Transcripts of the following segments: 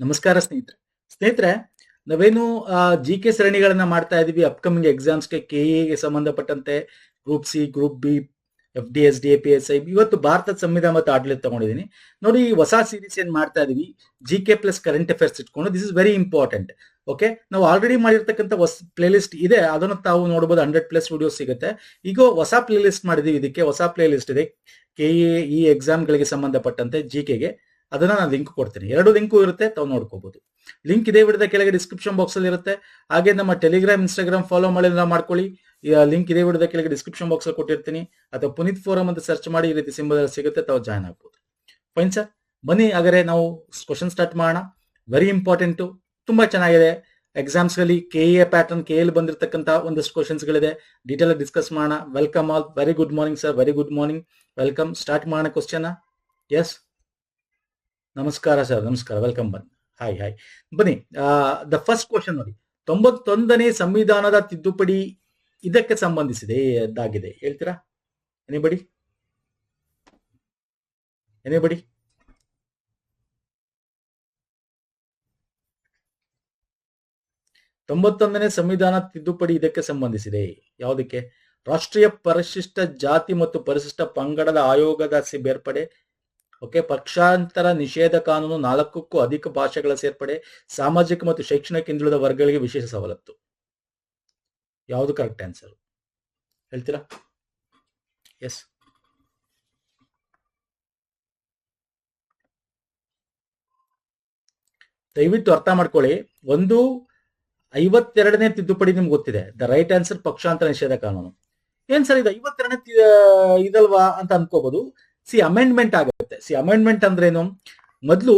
ನಮಸ್ಕಾರ ಸ್ನೇಹಿತರೆ. ಸ್ನೇಹಿತರೆ, ನಾವೇನು ಜಿ ಕೆ ಸರಣಿಗಳನ್ನ ಮಾಡ್ತಾ ಇದೀವಿ. ಅಪ್ಕಮಿಂಗ್ ಎಕ್ಸಾಮ್ಸ್ಗೆ ಕೆ ಎಗೆ ಸಂಬಂಧಪಟ್ಟಂತೆ group C group B F D S D A P S I ಇವತ್ತು ಭಾರತದ ಸಂವಿಧಾನ ಮತ್ತು ಆಡಳಿತ ತಗೊಂಡಿದ್ದೀನಿ. ನೋಡಿ, ಈ ಹೊಸ ಸೀರೀಸ್ ಏನ್ ಮಾಡ್ತಾ ಇದೀವಿ? G K plus current affairs ಇಟ್ಕೊಂಡು this is very important okay ನಾವು ಆಲ್ರೆಡಿ ಮಾಡಿರ್ತಕ್ಕಂಥ ಹೊಸ ಪ್ಲೇಲಿಸ್ಟ್ ಇದೆ. ಅದನ್ನು ತಾವು ನೋಡಬಹುದು ಹಂಡ್ರೆಡ್ ಪ್ಲಸ್ ವಿಡಿಯೋಸ್ ಸಿಗುತ್ತೆ. ಈಗ ಹೊಸ ಪ್ಲೇಲಿಸ್ಟ್ ಮಾಡಿದೀವಿ. ಇದಕ್ಕೆ ಹೊಸ ಪ್ಲೇಲಿಸ್ಟ್ ಇದೆ. ಕೆ ಎ ಈ ಎಕ್ಸಾಮ್ಗಳಿಗೆ ಸಂಬಂಧಪಟ್ಟಂತೆ ಜಿ ಕೆಗೆ ಅದನ್ನ ನಾನು ಲಿಂಕ್ ಕೊಡ್ತೀನಿ. ಎರಡು ಲಿಂಕು ಇರುತ್ತೆ, ತಾವು ನೋಡ್ಕೋಬಹುದು ಲಿಂಕ್ ಇದೇ ವಿಡಿಯೋದ ಕೆಳಗೆ ಡಿಸ್ಕ್ರಿಪ್ಷನ್ ಬಾಕ್ಸ್ ಅಲ್ಲಿ ಇರುತ್ತೆ. ಹಾಗೆ ನಮ್ಮ ಟೆಲಿಗ್ರಾಮ್ ಇನ್ಸ್ಟಾಗ್ರಾಮ್ ಫಾಲೋ ಮಾಡಿದ್ರೆ ಮಾಡ್ಕೊಳ್ಳಿ. ಲಿಂಕ್ ಇದೇ ವಿಡಿಯೋದ ಕೆಳಗೆ ಡಿಸ್ಕ್ರಿಪ್ಷನ್ ಬಾಕ್ಸ್ ಅಲ್ಲಿ ಕೊಟ್ಟಿರ್ತೀನಿ. ಅಥವಾ ಪುನೀತ್ ಫೋರಂ ಅಂತ ಸರ್ಚ್ ಮಾಡಿ ಈ ರೀತಿ ಸಿಂಬಲ್ ಸಿಗುತ್ತೆ, ತಾವು ಜಾಯ್ನ್ ಆಗ್ಬೋದು. ಫೈನ್ ಸರ್ ಬನ್ನಿ, ಹಾಗಾದ್ರೆ ನಾವು ಕ್ವಶನ್ ಸ್ಟಾರ್ಟ್ ಮಾಡೋಣ. ವೆರಿ ಇಂಪಾರ್ಟೆಂಟು ತುಂಬಾ ಚೆನ್ನಾಗಿದೆ. ಎಕ್ಸಾಮ್ಸ್ಗಳಲ್ಲಿ K A pattern K L ಬಂದಿರತಕ್ಕಂತ ಒಂದಷ್ಟು ಕ್ವಶನ್ಸ್ ಗಳಿದೆ. ಡೀಟೇಲ್ ಡಿಸ್ಕಸ್ ಮಾಡೋಣ. Welcome all very good morning sir very good morning welcome start ಮಾಡೋಣ ಕ್ವಶನ್ ಎಸ್ ನಮಸ್ಕಾರ ಸರ್, ನಮಸ್ಕಾರ ವೆಲ್ಕಮ್ ಬನ್ ಹಾಯ್ ಹಾಯ್ ಬನ್ನಿ ದ ಫಸ್ಟ್ ಕ್ವಶನ್ ನೋಡಿ. ತೊಂಬತ್ತೊಂದನೇ ಸಂವಿಧಾನದ ತಿದ್ದುಪಡಿ ಇದಕ್ಕೆ ಸಂಬಂಧಿಸಿದೆ, ಇದಾಗಿದೆ. ಹೇಳ್ತೀರಾ? ಎನಿಬಡಿ ಎನಿಬಡಿ ತೊಂಬತ್ತೊಂದನೇ ಸಂವಿಧಾನ ತಿದ್ದುಪಡಿ ಇದಕ್ಕೆ ಸಂಬಂಧಿಸಿದೆ. ಯಾವುದಕ್ಕೆ? ರಾಷ್ಟ್ರೀಯ ಪರಿಶಿಷ್ಟ ಜಾತಿ ಮತ್ತು ಪರಿಶಿಷ್ಟ ಪಂಗಡದ ಆಯೋಗದ ಬೇರ್ಪಡೆ ಓಕೆ ಪಕ್ಷಾಂತರ ನಿಷೇಧ ಕಾನೂನು ನಾಲ್ಕಕ್ಕೂ ಅಧಿಕ ಭಾಷೆಗಳ ಸೇರ್ಪಡೆ, ಸಾಮಾಜಿಕ ಮತ್ತು ಶೈಕ್ಷಣಿಕ ಹಿಂದುಳಿದ ವರ್ಗಗಳಿಗೆ ವಿಶೇಷ ಸವಲತ್ತು. ಯಾವುದು ಕರೆಕ್ಟ್ ಆನ್ಸರ್ ಹೇಳ್ತೀರಾ? ಎಸ್ ದಯವಿಟ್ಟು ಅರ್ಥ ಮಾಡ್ಕೊಳ್ಳಿ. ಒಂದು ಐವತ್ತೆರಡನೇ ತಿದ್ದುಪಡಿ ನಿಮ್ಗೆ ಗೊತ್ತಿದೆ. ದ ರೈಟ್ ಆನ್ಸರ್ ಪಕ್ಷಾಂತರ ನಿಷೇಧ ಕಾನೂನು. ಏನ್ ಸರ್ ಇದು ಐವತ್ತೆರಡನೇ ಇದಲ್ವಾ ಅಂತ ಅನ್ಕೋಬಹುದು ಸಿ ಅಮೆಂಡ್ಮೆಂಟ್ ಆಗುತ್ತೆ. ಸಿ ಅಮೆಂಡ್ಮೆಂಟ್ ಅಂದ್ರೇನು? ಮೊದಲು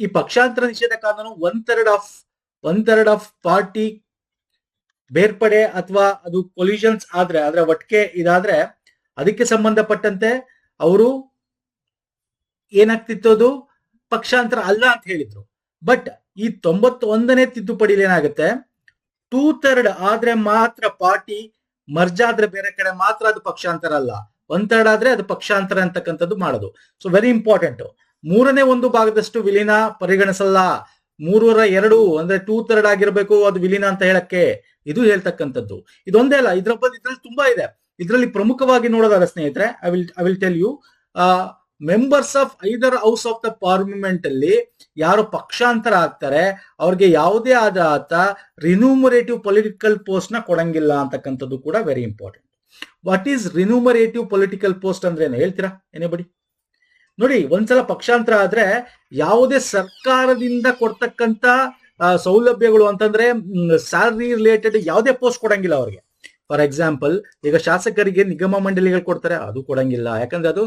ಈ ಪಕ್ಷಾಂತರ ನಿಷೇಧ ಕಾನೂನು one third of one third of party ಬೇರ್ಪಡೆ ಅಥವಾ ಅದು ಕೊಲ್ಯೂಷನ್ಸ್ ಆದ್ರೆ ಆದ್ರೆ ಒಟ್ಟಿಗೆ ಇದಾದ್ರೆ ಅದಕ್ಕೆ ಸಂಬಂಧಪಟ್ಟಂತೆ ಅವರು ಏನಾಗ್ತಿತ್ತು ಅದು ಪಕ್ಷಾಂತರ ಅಲ್ಲ ಅಂತ ಹೇಳಿದ್ರು. ಬಟ್ ಈ ತೊಂಬತ್ತೊಂದನೇ ತಿದ್ದುಪಡಿಲಿ ಏನಾಗುತ್ತೆ? ಟೂ ಥರ್ಡ್ ಆದ್ರೆ ಮಾತ್ರ ಪಾರ್ಟಿ ಮರ್ಜ್ ಆದ್ರೆ ಬೇರೆ ಕಡೆ ಮಾತ್ರ ಅದು ಪಕ್ಷಾಂತರ ಅಲ್ಲ. ಒನ್ ಥರ್ಡ್ ಆದ್ರೆ ಅದು ಪಕ್ಷಾಂತರ ಅಂತಕ್ಕಂಥದ್ದು ಮಾಡೋದು. ಸೊ ವೆರಿ ಇಂಪಾರ್ಟೆಂಟ್ ಮೂರನೇ ಒಂದು ಭಾಗದಷ್ಟು ವಿಲೀನ ಪರಿಗಣಿಸಲ್ಲ. ಮೂರರ ಎರಡು ಅಂದ್ರೆ ಟೂ ಥರ್ಡ್ ಆಗಿರ್ಬೇಕು ಅದು ವಿಲೀನ ಅಂತ ಹೇಳಕ್ಕೆ ಇದು ಹೇಳ್ತಕ್ಕಂಥದ್ದು. ಇದೊಂದೇ ಅಲ್ಲ, ಇದ್ರ ಬಗ್ಗೆ ಇದ್ರಲ್ಲಿ ತುಂಬಾ ಇದೆ. ಇದರಲ್ಲಿ ಪ್ರಮುಖವಾಗಿ ನೋಡೋದಾದ ಸ್ನೇಹಿತರೆ I will I will tell you members of either house of the parliament ಅಲ್ಲಿ ಯಾರು ಪಕ್ಷಾಂತರ ಆಗ್ತಾರೆ, ಅವ್ರಿಗೆ ಯಾವುದೇ ಆದ ಆತ ರಿನ್ಯೂಮರೇಟಿವ್ ಪೊಲಿಟಿಕಲ್ ಪೋಸ್ಟ್ನ ಕೊಡಂಗಿಲ್ಲ ಅಂತಕ್ಕಂಥದ್ದು ಕೂಡ very important what is remunerative political post ಅಂದ್ರೆ ಏನು? ಹೇಳ್ತೀರಾ? ಏನೇಬಡಿ ನೋಡಿ, ಒಂದ್ಸಲ ಪಕ್ಷಾಂತರ ಆದ್ರೆ ಯಾವುದೇ ಸರ್ಕಾರದಿಂದ ಕೊಡ್ತಕ್ಕಂತ ಸೌಲಭ್ಯಗಳು ಅಂತಂದ್ರೆ ಸ್ಯಾಲರಿ ರಿಲೇಟೆಡ್ ಯಾವುದೇ ಪೋಸ್ಟ್ ಕೊಡಂಗಿಲ್ಲ ಅವ್ರಿಗೆ. ಫಾರ್ ಎಕ್ಸಾಂಪಲ್ ಈಗ ಶಾಸಕರಿಗೆ ನಿಗಮ ಮಂಡಳಿಗಳು ಕೊಡ್ತಾರೆ, ಅದು ಕೊಡಂಗಿಲ್ಲ. ಯಾಕಂದ್ರೆ ಅದು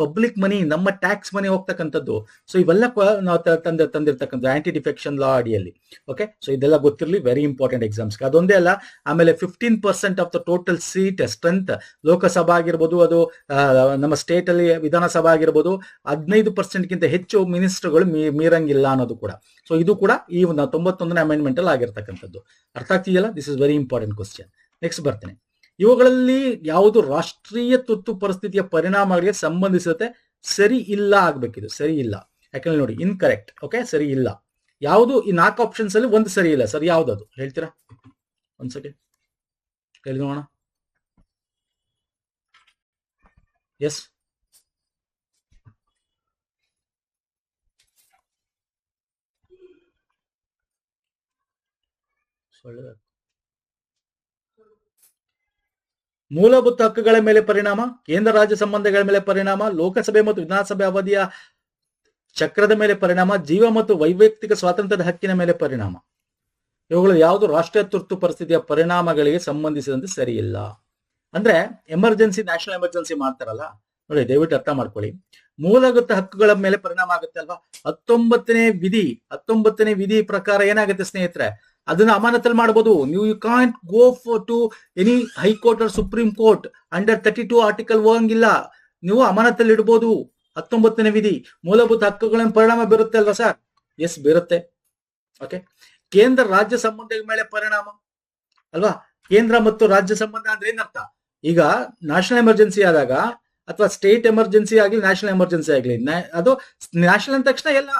ಪಬ್ಲಿಕ್ ಮನಿ ನಮ್ಮ ಟ್ಯಾಕ್ಸ್ ಮನಿ ಹೋಗ್ತಕ್ಕಂಥದ್ದು. ಸೊ ಇವೆಲ್ಲ ನಾವು ತಂದ ತಂದಿರ್ತಕ್ಕಂಥ ಆಂಟಿ ಡಿಫೆಕ್ಷನ್ ಲಾ ಅಡಿಯಲ್ಲಿ. ಓಕೆ ಸೊ ಇದೆಲ್ಲ ಗೊತ್ತಿರಲಿ ವೆರಿ ಇಂಪಾರ್ಟೆಂಟ್ ಎಕ್ಸಾಮ್ಸ್ ಅದೊಂದೇ ಅಲ್ಲ, ಆಮೇಲೆ fifteen percent of the total seat strength Lok Sabha ಆಗಿರ್ಬೋದು, ಅದು ನಮ್ಮ ಸ್ಟೇಟ್ ಅಲ್ಲಿ ವಿಧಾನಸಭಾ ಆಗಿರ್ಬೋದು, ಹದಿನೈದು ಪರ್ಸೆಂಟ್ಗಿಂತ ಹೆಚ್ಚು ಮಿನಿಸ್ಟರ್ಗಳು ಮೀರಂಗಿಲ್ಲ ಅನ್ನೋದು ಕೂಡ. ಸೊ ಇದು ಕೂಡ ಈ ಒಂದು ತೊಂಬತ್ತೊಂದನೇ ಅಮೆಂಡ್ಮೆಂಟ್ ಅಲ್ಲಿ ಆಗಿರ್ತಕ್ಕಂಥದ್ದು. ಅರ್ಥ ಆಗ್ತಿದೆಯಲ್ಲ? This is very important question next ಬರ್ತೇನೆ. ಇವುಗಳಲ್ಲಿ ಯಾವುದು ರಾಷ್ಟ್ರೀಯ ತುರ್ತು ಪರಿಸ್ಥಿತಿಯ ಪರಿಣಾಮಗಳಿಗೆ ಸಂಬಂಧಿಸಿದಂತೆ ಸರಿ ಇಲ್ಲ ಆಗ್ಬೇಕಿದು. ಸರಿ ಇಲ್ಲ. ಯಾಕಂದ್ರೆ ನೋಡಿ ಇನ್ಕರೆಕ್ಟ್ ಓಕೆ ಸರಿ ಇಲ್ಲ. ಯಾವುದು ಈ ನಾಲ್ಕು ಆಪ್ಷನ್ಸ್ ಅಲ್ಲಿ ಒಂದು ಸರಿ ಇಲ್ಲ. ಸರ್ ಅದು ಹೇಳ್ತೀರಾ? ಒಂದ್ ಸೆಕೆಂಡ್ ಹೇಳಿ ನೋಡೋಣ. ಎಸ್ ಮೂಲಭೂತ ಹಕ್ಕುಗಳ ಮೇಲೆ ಪರಿಣಾಮ, ಕೇಂದ್ರ ರಾಜ್ಯ ಸಂಬಂಧಗಳ ಮೇಲೆ ಪರಿಣಾಮ, ಲೋಕಸಭೆ ಮತ್ತು ವಿಧಾನಸಭೆ ಅವಧಿಯ ಚಕ್ರದ ಮೇಲೆ ಪರಿಣಾಮ, ಜೀವ ಮತ್ತು ವೈಯಕ್ತಿಕ ಸ್ವಾತಂತ್ರ್ಯದ ಹಕ್ಕಿನ ಮೇಲೆ ಪರಿಣಾಮ. ಇವುಗಳು ಯಾವುದು? ರಾಷ್ಟ್ರೀಯ ತುರ್ತು ಪರಿಸ್ಥಿತಿಯ ಪರಿಣಾಮಗಳಿಗೆ ಸಂಬಂಧಿಸಿದಂತೆ ಸರಿಯಿಲ್ಲ. ಅಂದ್ರೆ ಎಮರ್ಜೆನ್ಸಿ ನ್ಯಾಷನಲ್ ಎಮರ್ಜೆನ್ಸಿ ಮಾಡ್ತಾರಲ್ಲ? ನೋಡಿ, ದಯವಿಟ್ಟು ಅರ್ಥ ಮಾಡ್ಕೊಳ್ಳಿ. ಮೂಲಭೂತ ಹಕ್ಕುಗಳ ಮೇಲೆ ಪರಿಣಾಮ ಆಗುತ್ತೆ ಅಲ್ವಾ? ಹತ್ತೊಂಬತ್ತನೇ ವಿಧಿ ಹತ್ತೊಂಬತ್ತನೇ ವಿಧಿ ಪ್ರಕಾರ ಏನಾಗುತ್ತೆ ಸ್ನೇಹಿತರೆ? ಅದನ್ನ ಅಮಾನತಲ್ಲಿ ಮಾಡಬಹುದು ನೀವು you can't go for to any high court or supreme court under thirty two article ಹೋಗಂಗಿಲ್ಲ. ನೀವು ಅಮಾನತಲ್ಲಿ ಇಡಬಹುದು ಹತ್ತೊಂಬತ್ತನೇ ವಿಧಿ. ಮೂಲಭೂತ ಹಕ್ಕುಗಳ ಪರಿಣಾಮ ಬೀರುತ್ತೆ ಅಲ್ವಾ ಸರ್ ಎಸ್ ಬೀರುತ್ತೆ. ಓಕೆ ಕೇಂದ್ರ ರಾಜ್ಯ ಸಂಬಂಧಗಳ ಮೇಲೆ ಪರಿಣಾಮ. ಅಲ್ವಾ? ಕೇಂದ್ರ ಮತ್ತು ರಾಜ್ಯ ಸಂಬಂಧ ಅಂದ್ರೆ ಏನರ್ಥ? ಈಗ ನ್ಯಾಷನಲ್ ಎಮರ್ಜೆನ್ಸಿ ಆದಾಗ ಅಥವಾ ಸ್ಟೇಟ್ ಎಮರ್ಜೆನ್ಸಿ ಆಗಲಿ ನ್ಯಾಷನಲ್ ಎಮರ್ಜೆನ್ಸಿ ಆಗಲಿ ಅದು ನ್ಯಾಷನಲ್ ಅಂದ ತಕ್ಷಣ ಎಲ್ಲ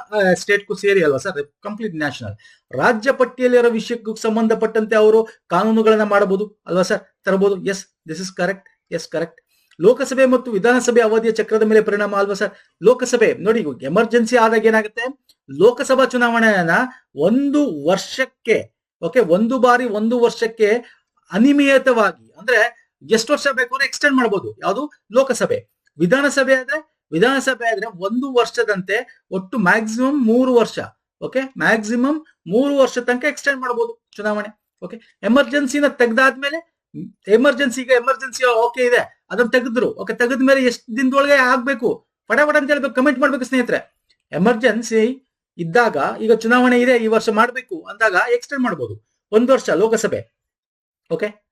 ಸ್ಟೇಟ್ಗೂ ಸೇರಿ ಅಲ್ವಾ ಸರ್ ಕಂಪ್ಲೀಟ್ ನ್ಯಾಷನಲ್ ರಾಜ್ಯ ಪಟ್ಟಿಯಲ್ಲಿರೋ ವಿಷಯಕ್ಕೂ ಸಂಬಂಧಪಟ್ಟಂತೆ ಅವರು ಕಾನೂನುಗಳನ್ನ ಮಾಡಬಹುದು ಅಲ್ವಾ ಸರ್ ತರಬಹುದು? Yes this is correct yes correct Lok Sabha ಮತ್ತು ವಿಧಾನಸಭೆ ಅವಧಿಯ ಚಕ್ರದ ಮೇಲೆ ಪರಿಣಾಮ ಅಲ್ವಾ ಸರ್ ಲೋಕಸಭೆ, ನೋಡಿ ಎಮರ್ಜೆನ್ಸಿ ಆದಾಗ ಏನಾಗುತ್ತೆ? ಲೋಕಸಭಾ ಚುನಾವಣೆಯನ್ನ ಒಂದು ವರ್ಷಕ್ಕೆ ಓಕೆ ಒಂದು ಬಾರಿ ಒಂದು ವರ್ಷಕ್ಕೆ ಅನಿಯಮಿತವಾಗಿ, ಅಂದ್ರೆ ಎಷ್ಟು ವರ್ಷ ಬೇಕಾದ್ರೂ ಎಕ್ಸ್ಟೆಂಡ್ ಮಾಡಬಹುದು ಯಾವುದು? ಲೋಕಸಭೆ. ವಿಧಾನಸಭೆ ಆದ್ರೆ ವಿಧಾನಸಭೆ ಆದ್ರೆ ಒಂದು ವರ್ಷದಂತೆ ಒಟ್ಟು ಮ್ಯಾಕ್ಸಿಮಮ್ ಮೂರು ವರ್ಷ. ಓಕೆ ಮ್ಯಾಕ್ಸಿಮಮ್ ಮೂರು ವರ್ಷ ತನಕ ಎಕ್ಸ್ಟೆಂಡ್ ಮಾಡಬಹುದು ಚುನಾವಣೆ. ಓಕೆ ಎಮರ್ಜೆನ್ಸಿನ ತೆಗ್ದಾದ್ಮೇಲೆ ಎಮರ್ಜೆನ್ಸಿ ಈಗ ಎಮರ್ಜೆನ್ಸಿ ಓಕೆ ಇದೆ. ಅದನ್ನ ತೆಗೆದ್ರು. ಓಕೆ ತೆಗೆದ್ಮೇಲೆ ಎಷ್ಟು ದಿನದೊಳಗೆ ಆಗ್ಬೇಕು? ಪಡಪಡ ಅಂತ ಹೇಳ್ಬೇಕು. ಕಮೆಂಟ್ ಮಾಡ್ಬೇಕು ಸ್ನೇಹಿತರೆ. ಎಮರ್ಜೆನ್ಸಿ ಇದ್ದಾಗ, ಈಗ ಚುನಾವಣೆ ಇದೆ, ಈ ವರ್ಷ ಮಾಡಬೇಕು ಅಂದಾಗ ಎಕ್ಸ್ಟೆಂಡ್ ಮಾಡಬಹುದು ಒಂದು ವರ್ಷ ಲೋಕಸಭೆ. ಓಕೆ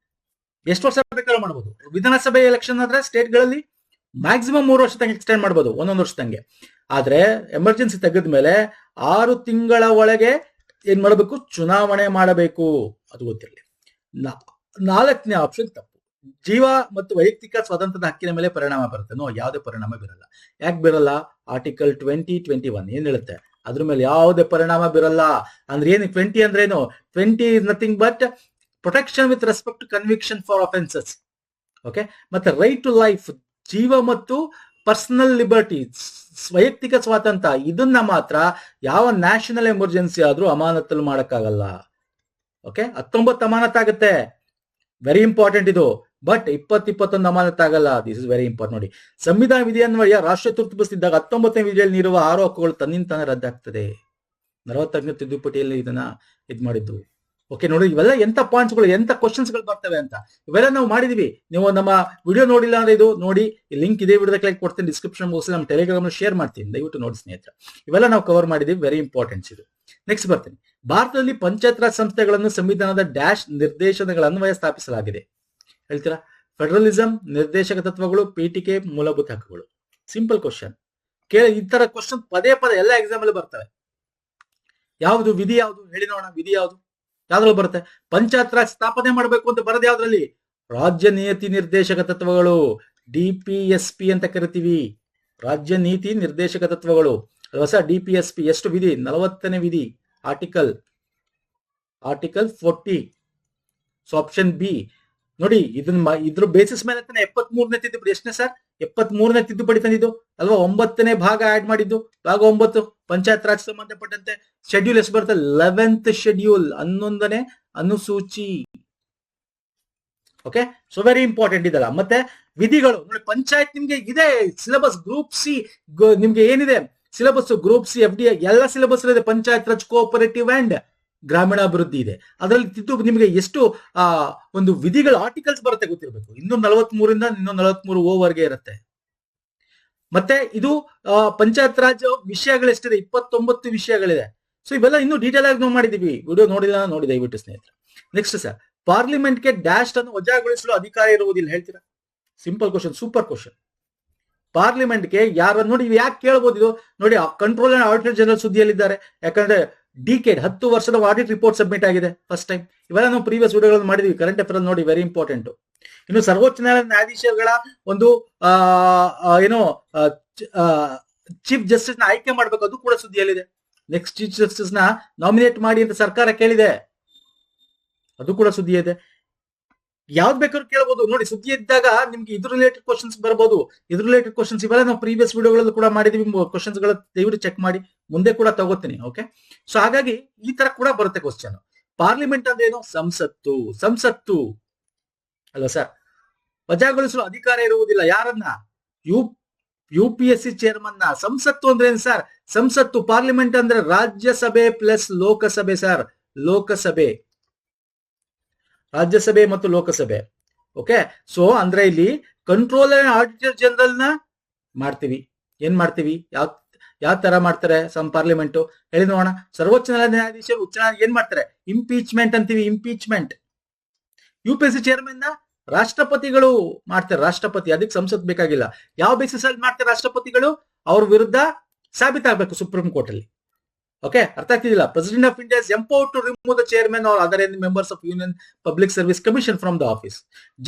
ಎಷ್ಟು ವರ್ಷ ಬೇಕಾದ್ರೂ ಮಾಡಬಹುದು ವಿಧಾನಸಭೆ ಎಲೆಕ್ಷನ್ ಆದ್ರೆ ಸ್ಟೇಟ್ಗಳಲ್ಲಿ ಮ್ಯಾಕ್ಸಿಮಮ್ ಮೂರು ವರ್ಷ ತನಕ ಎಕ್ಸ್ಟೆಂಡ್ ಮಾಡಬಹುದು ಒಂದೊಂದು ವರ್ಷ ತಂಗೆ ಆದ್ರೆ ಎಮರ್ಜೆನ್ಸಿ ತೆಗೆದ ಮೇಲೆ ಆರು ತಿಂಗಳ ಒಳಗೆ ಏನ್ ಮಾಡಬೇಕು? ಚುನಾವಣೆ ಮಾಡಬೇಕು. ಅದು ಗೊತ್ತಿರಲಿ. ನಾಲ್ಕನೇ ಆಪ್ಷನ್ ತಪ್ಪು. ಜೀವ ಮತ್ತು ವೈಯಕ್ತಿಕ ಸ್ವಾತಂತ್ರ್ಯದ ಹಕ್ಕಿನ ಮೇಲೆ ಪರಿಣಾಮ ಬರುತ್ತೆ. ನೋ, ಯಾವುದೇ ಪರಿಣಾಮ ಬೀರಲ್ಲ. ಯಾಕೆ ಬೀರಲ್ಲ? ಆರ್ಟಿಕಲ್ ಟ್ವೆಂಟಿ ಟ್ವೆಂಟಿ ಒನ್ ಏನ್ ಹೇಳುತ್ತೆ? ಅದ್ರ ಮೇಲೆ ಯಾವುದೇ ಪರಿಣಾಮ ಬೀರಲ್ಲ. ಅಂದ್ರೆ ಏನು ಟ್ವೆಂಟಿ ಅಂದ್ರೆ ಏನು? Twenty is nothing but protection with respect conviction for offences okay ಮತ್ತೆ ರೈಟ್ ಟು ಲೈಫ್ ಜೀವ ಮತ್ತು ಪರ್ಸನಲ್ ಲಿಬರ್ಟಿ ವೈಯಕ್ತಿಕ ಸ್ವಾತಂತ್ರ್ಯ, ಇದನ್ನ ಮಾತ್ರ ಯಾವ ನ್ಯಾಷನಲ್ ಎಮರ್ಜೆನ್ಸಿ ಆದ್ರೂ ಅಮಾನತಲ್ಲಿ ಮಾಡಕ್ಕಾಗಲ್ಲ. ಓಕೆ ಹತ್ತೊಂಬತ್ತು ಅಮಾನತ್ ಆಗುತ್ತೆ. ವೆರಿ ಇಂಪಾರ್ಟೆಂಟ್ ಇದು. ಬಟ್ ಇಪ್ಪತ್ ಇಪ್ಪತ್ತೊಂದು ಅಮಾನತ್ ಆಗಲ್ಲ. ದಿಸ್ ಇಸ್ ವೆರಿ ಇಂಪಾರ್ಟೆಂಟ್ ನೋಡಿ, ಸಂವಿಧಾನ ವಿಧಿಯನ್ವಯ ರಾಷ್ಟ್ರ ತುರ್ತು ಬಸ್ತಿದ್ದಾಗ ಹತ್ತೊಂಬತ್ತನೇ ವಿಧಿಯಲ್ಲಿ ನೀಡುವ ಆರು ಹಕ್ಕುಗಳು ತನ್ನಿಂದ ತಾನೇ ರದ್ದಾಗ್ತದೆ. ನಲವತ್ತೈದನೇ ತಿದ್ದುಪಟಿಯಲ್ಲಿ ಇದನ್ನ ಇದ್ ಮಾಡಿದ್ದು. ಓಕೆ ನೋಡಿ, ಇವೆಲ್ಲ ಎಂತ ಪಾಯಿಂಟ್ಸ್ಗಳು ಎಂತ ಕ್ವಶನ್ಸ್ಗಳು ಬರ್ತವೆ ಅಂತ. ಇವೆಲ್ಲ ನಾವು ಮಾಡಿದೀವಿ. ನೀವು ನಮ್ಮ ವಿಡಿಯೋ ನೋಡಿಲ್ಲ ಅಂದ್ರೆ ಇದು ನೋಡಿ ಲಿಂಕ್ ಇದೇ ವಿಡಿಯೋದ ಕ್ಲಿಕ್ ಕೊಡ್ತೀನಿ ಡಿಸ್ಕ್ರಿಪ್ಷನ್ ಬಾಕ್ಸ್ ನಮ್ಮ ಟೆಲಿಗ್ರಾಮ್ ಶೇರ್ ಮಾಡ್ತೀನಿ. ದಯವಿಟ್ಟು ನೋಡಿ, ಸ್ನೇಹಿತರೆ. ಇವೆಲ್ಲ ನಾವು ಕವರ್ ಮಾಡಿದೀವಿ ವೆರಿ ಇಂಪಾರ್ಟೆಂಟ್ಸ್ ಇದು. ನೆಕ್ಸ್ಟ್ ಬರ್ತೀನಿ. ಭಾರತದಲ್ಲಿ ಪಂಚಾಯತ್ ರಾಜ್ ಸಂಸ್ಥೆಗಳನ್ನು ಸಂವಿಧಾನದ ಡ್ಯಾಶ್ ನಿರ್ದೇಶನಗಳ ಅನ್ವಯ ಸ್ಥಾಪಿಸಲಾಗಿದೆ. ಹೇಳ್ತೀರಾ? ಫೆಡರಲಿಸಂ ನಿರ್ದೇಶಕ ತತ್ವಗಳು, ಪೀಠಿಕೆ, ಮೂಲಭೂತ ಹಕ್ಕುಗಳು. ಸಿಂಪಲ್ ಕ್ವಶನ್ ಕೇಳ, ಈ ತರ ಕ್ವಶನ್ ಪದೇ ಪದೇ ಎಲ್ಲ ಎಕ್ಸಾಮ್ ಅಲ್ಲಿ ಬರ್ತವೆ. ಯಾವುದು, ವಿಧಿ ಯಾವುದು? ಹೇಳಿ ನೋಡೋಣ, ವಿಧಿ ಯಾವುದು? ಯಾವ್ದ್ರಲ್ಲಿ ಬರುತ್ತೆ? ಪಂಚಾಯತ್ ರಾಜ್ ಸ್ಥಾಪನೆ ಮಾಡಬೇಕು ಅಂತ ಬರೋದು ಯಾವ್ದ್ರಲ್ಲಿ? ರಾಜ್ಯ ನೀತಿ ನಿರ್ದೇಶಕ ತತ್ವಗಳು, ಡಿ ಪಿ ಎಸ್ ಪಿ ಅಂತ ಕರಿತೀವಿ. ರಾಜ್ಯ ನೀತಿ ನಿರ್ದೇಶಕ ತತ್ವಗಳು. ಹೊಸ ಡಿ ಪಿ ಎಸ್ ಪಿ ಎಷ್ಟು ವಿಧಿ? ನಲವತ್ತನೇ ವಿಧಿ. Article. Article forty. So option B. ನೋಡಿ ಇದನ್ನ ಇದ್ರ ಬೇಸಿಸ್ ಮೇಲೆ ತಾನೆ ಎಪ್ಪತ್ ಮೂರನೇ ತಿದ್ದುಪಡಿ ಎಷ್ಟನೇ ಸರ್? ಎಪ್ಪತ್ ಮೂರನೇ ತಿದ್ದುಪಡಿ ತಂದಿದ್ದು, ಅಲ್ವಾ ಒಂಬತ್ತನೇ ಭಾಗ ಆಡ್ ಮಾಡಿದ್ದು, ಭಾಗ ಒಂಬತ್ತು, ಪಂಚಾಯತ್ ರಾಜ್ ಸಂಬಂಧಪಟ್ಟಂತೆ ಶೆಡ್ಯೂಲ್ ಎಷ್ಟು ಬರುತ್ತೆ? ಲೆವೆಂತ್ ಶೆಡ್ಯೂಲ್ ಹನ್ನೊಂದನೇ ಅನುಸೂಚಿ. ಓಕೆ ಸೊ ವೆರಿ ಇಂಪಾರ್ಟೆಂಟ್ ಇದಲ್ಲ. ಮತ್ತೆ ವಿಧಿಗಳು, ನೋಡಿ ಪಂಚಾಯತ್ ನಿಮ್ಗೆ ಇದೆ ಸಿಲೆಬಸ್ ಗ್ರೂಪ್ ಸಿ ನಿಮ್ಗೆ ಏನಿದೆ? Syllabus group C F D ಎಲ್ಲ ಸಿಲೆಬಸ್ ಇದೆ, ಪಂಚಾಯತ್ ರಾಜ್ ಕೋಆಪರೇಟಿವ್ ಅಂಡ್ ಗ್ರಾಮೀಣಾಭಿವೃದ್ಧಿ ಇದೆ. ಅದರಲ್ಲಿ ತಿದ್ದು ನಿಮಗೆ ಎಷ್ಟು, ಆ, ಒಂದು ವಿಧಿಗಳ ಆರ್ಟಿಕಲ್ಸ್ ಬರುತ್ತೆ ಗೊತ್ತಿರಬೇಕು. ಇನ್ನೂರ ನಲವತ್ತ್ ಮೂರಿಂದ ಇನ್ನೂರ ನಲವತ್ಮೂರು ಓವರ್ಗೆ ಇರುತ್ತೆ. ಮತ್ತೆ ಇದು ಪಂಚಾಯತ್ ರಾಜ್ ವಿಷಯಗಳು ಎಷ್ಟಿದೆ ಇಪ್ಪತ್ತೊಂಬತ್ತು ವಿಷಯಗಳಿದೆ. ಸೊ ಇವೆಲ್ಲ ಇನ್ನೂ ಡೀಟೇಲ್ ಆಗಿ ನಾವು ಮಾಡಿದೀವಿ. ವಿಡಿಯೋ ನೋಡಿದ ನೋಡಿ ದಯವಿಟ್ಟು ಸ್ನೇಹಿತರೆ. ನೆಕ್ಸ್ಟ್ ಸರ್ ಪಾರ್ಲಿಮೆಂಟ್ಗೆ ಡ್ಯಾಶ್ ಅನ್ನು ವಜಾಗೊಳಿಸಲು ಅಧಿಕಾರ ಇರುವುದಿಲ್ಲ. ಹೇಳ್ತೀರಾ? ಸಿಂಪಲ್ ಕ್ವಶನ್ ಸೂಪರ್ ಕ್ವಶನ್ ಪಾರ್ಲಿಮೆಂಟ್ಗೆ ಯಾರು ನೋಡಿ ಯಾಕೆ ಕೇಳ್ಬೋದು ಇದು? ನೋಡಿ ಕಂಟ್ರೋಲ್ ಅಂಡ್ ಆಡಿಟರ್ ಜನರಲ್ ಸುದ್ದಿಯಲ್ಲಿದ್ದಾರೆ. ಯಾಕಂದ್ರೆ ಡಿಕೆಡ್ ಹತ್ತು ವರ್ಷದ ಆಡಿಟ್ ರಿಪೋರ್ಟ್ ಸಬ್ಮಿಟ್ ಆಗಿದೆ ಫಸ್ಟ್ ಟೈಮ್ ಇವೆಲ್ಲ ನಾವು ಪ್ರೀವಿಯಸ್ ವಿಡಿಯೋಗಳನ್ನು ಮಾಡಿದ್ವಿ. ಕರೆಂಟ್ ಅಫೇರ್ ನೋಡಿ ವೆರಿ ಇಂಪಾರ್ಟೆಂಟ್ ಇನ್ನು ಸರ್ವೋಚ್ಚ ನ್ಯಾಯಾಲಯ ನ್ಯಾಯಾಧೀಶಗಳ ಒಂದು ಏನು ಚೀಫ್ ಜಸ್ಟಿಸ್ನ ಆಯ್ಕೆ ಮಾಡಬೇಕು ಅದು ಕೂಡ ಸುದ್ದಿಯಲ್ಲಿದೆ. ನೆಕ್ಸ್ಟ್ ಚೀಫ್ ಜಸ್ಟಿಸ್ನ ನಾಮಿನೇಟ್ ಮಾಡಿ ಅಂತ ಸರ್ಕಾರ ಕೇಳಿದೆ. ಅದು ಕೂಡ ಸುದ್ದಿ ಇದೆ ಯಾವ್ದು ಬೇಕಾದ್ರೂ ಕೇಳಬಹುದು ನೋಡಿ, ಸುದ್ದಿ ಇದ್ದಾಗ ನಿಮ್ಗೆ ಇದ್ರ ರಿಲೇಟೆಡ್ ಕ್ವಶನ್ಸ್ ಬರಬಹುದು ಇದ್ರ ರಿಲೇಟೆಡ್ ಕ್ವಶನ್ಸ್ ಇವೆಲ್ಲ ನಾವು ಪ್ರೀವಿಯಸ್ ವಿಡಿಯೋಗಳಲ್ಲೂ ಕೂಡ ಮಾಡಿದೀವಿ. ಕ್ವಶನ್ಸ್ಗಳ ದಯವಿಟ್ಟು ಚೆಕ್ ಮಾಡಿ. ಮುಂದೆ ಕೂಡ ತಗೋತೀನಿ ಓಕೆ ಸೊ ಹಾಗಾಗಿ ಈ ತರ ಕೂಡ ಬರುತ್ತೆ ಕ್ವಶನ್ ಪಾರ್ಲಿಮೆಂಟ್ ಅಂದ್ರೆ ಸಂಸತ್ತು. ಸಂಸತ್ತು. ಅಲ್ವಾ ಸರ್ ವಜಾಗೊಳಿಸಲು ಅಧಿಕಾರ ಇರುವುದಿಲ್ಲ. ಯಾರನ್ನ? U U P S C ಚೇರ್ಮನ್ನ. ಸಂಸತ್ತು ಅಂದ್ರೆ ಏನ್ ಸರ್ ಸಂಸತ್ತು ಪಾರ್ಲಿಮೆಂಟ್ ಅಂದ್ರೆ ರಾಜ್ಯಸಭೆ ಪ್ಲಸ್ ಲೋಕಸಭೆ ಸರ್ ಲೋಕಸಭೆ. ರಾಜ್ಯಸಭೆ ಮತ್ತು ಲೋಕಸಭೆ. ಓಕೆ ಸೊ ಅಂದ್ರೆ ಇಲ್ಲಿ ಕಂಟ್ರೋಲರ್ ಆಡಿಟರ್ ಜನರಲ್ನ ಮಾಡ್ತೀವಿ. ಏನ್ ಮಾಡ್ತೀವಿ? ಯಾವ ಯಾವ ತರ ಮಾಡ್ತಾರೆ? ಸಮ್ ಪಾರ್ಲಿಮೆಂಟ್ ಹೇಳಿ ನೋಡೋಣ. ಸರ್ವೋಚ್ಚ ನ್ಯಾಯಾಧೀಶರು ಉಚ್ಚ ಏನ್ ಮಾಡ್ತಾರೆ? ಇಂಪೀಚ್ಮೆಂಟ್ ಅಂತೀವಿ impeachment U P S C ಚೇರ್ಮನ್ನ ರಾಷ್ಟ್ರಪತಿಗಳು ಮಾಡ್ತಾರೆ. ರಾಷ್ಟ್ರಪತಿ, ಅದಕ್ಕೆ ಸಂಸತ್ ಬೇಕಾಗಿಲ್ಲ. ಯಾವ ಬೇಸಿಸ್ ಅಲ್ಲಿ ಮಾಡ್ತಾರೆ ರಾಷ್ಟ್ರಪತಿಗಳು? ಅವ್ರ ವಿರುದ್ಧ ಸಾಬೀತಾಗಬೇಕು ಸುಪ್ರೀಂ ಕೋರ್ಟ್ ಅಲ್ಲಿ. ಓಕೆ ಅರ್ಥ ಆಗ್ತಿದಿಲ್ಲ. President of India empower to remove the chairman or other an members of union public service commission from the office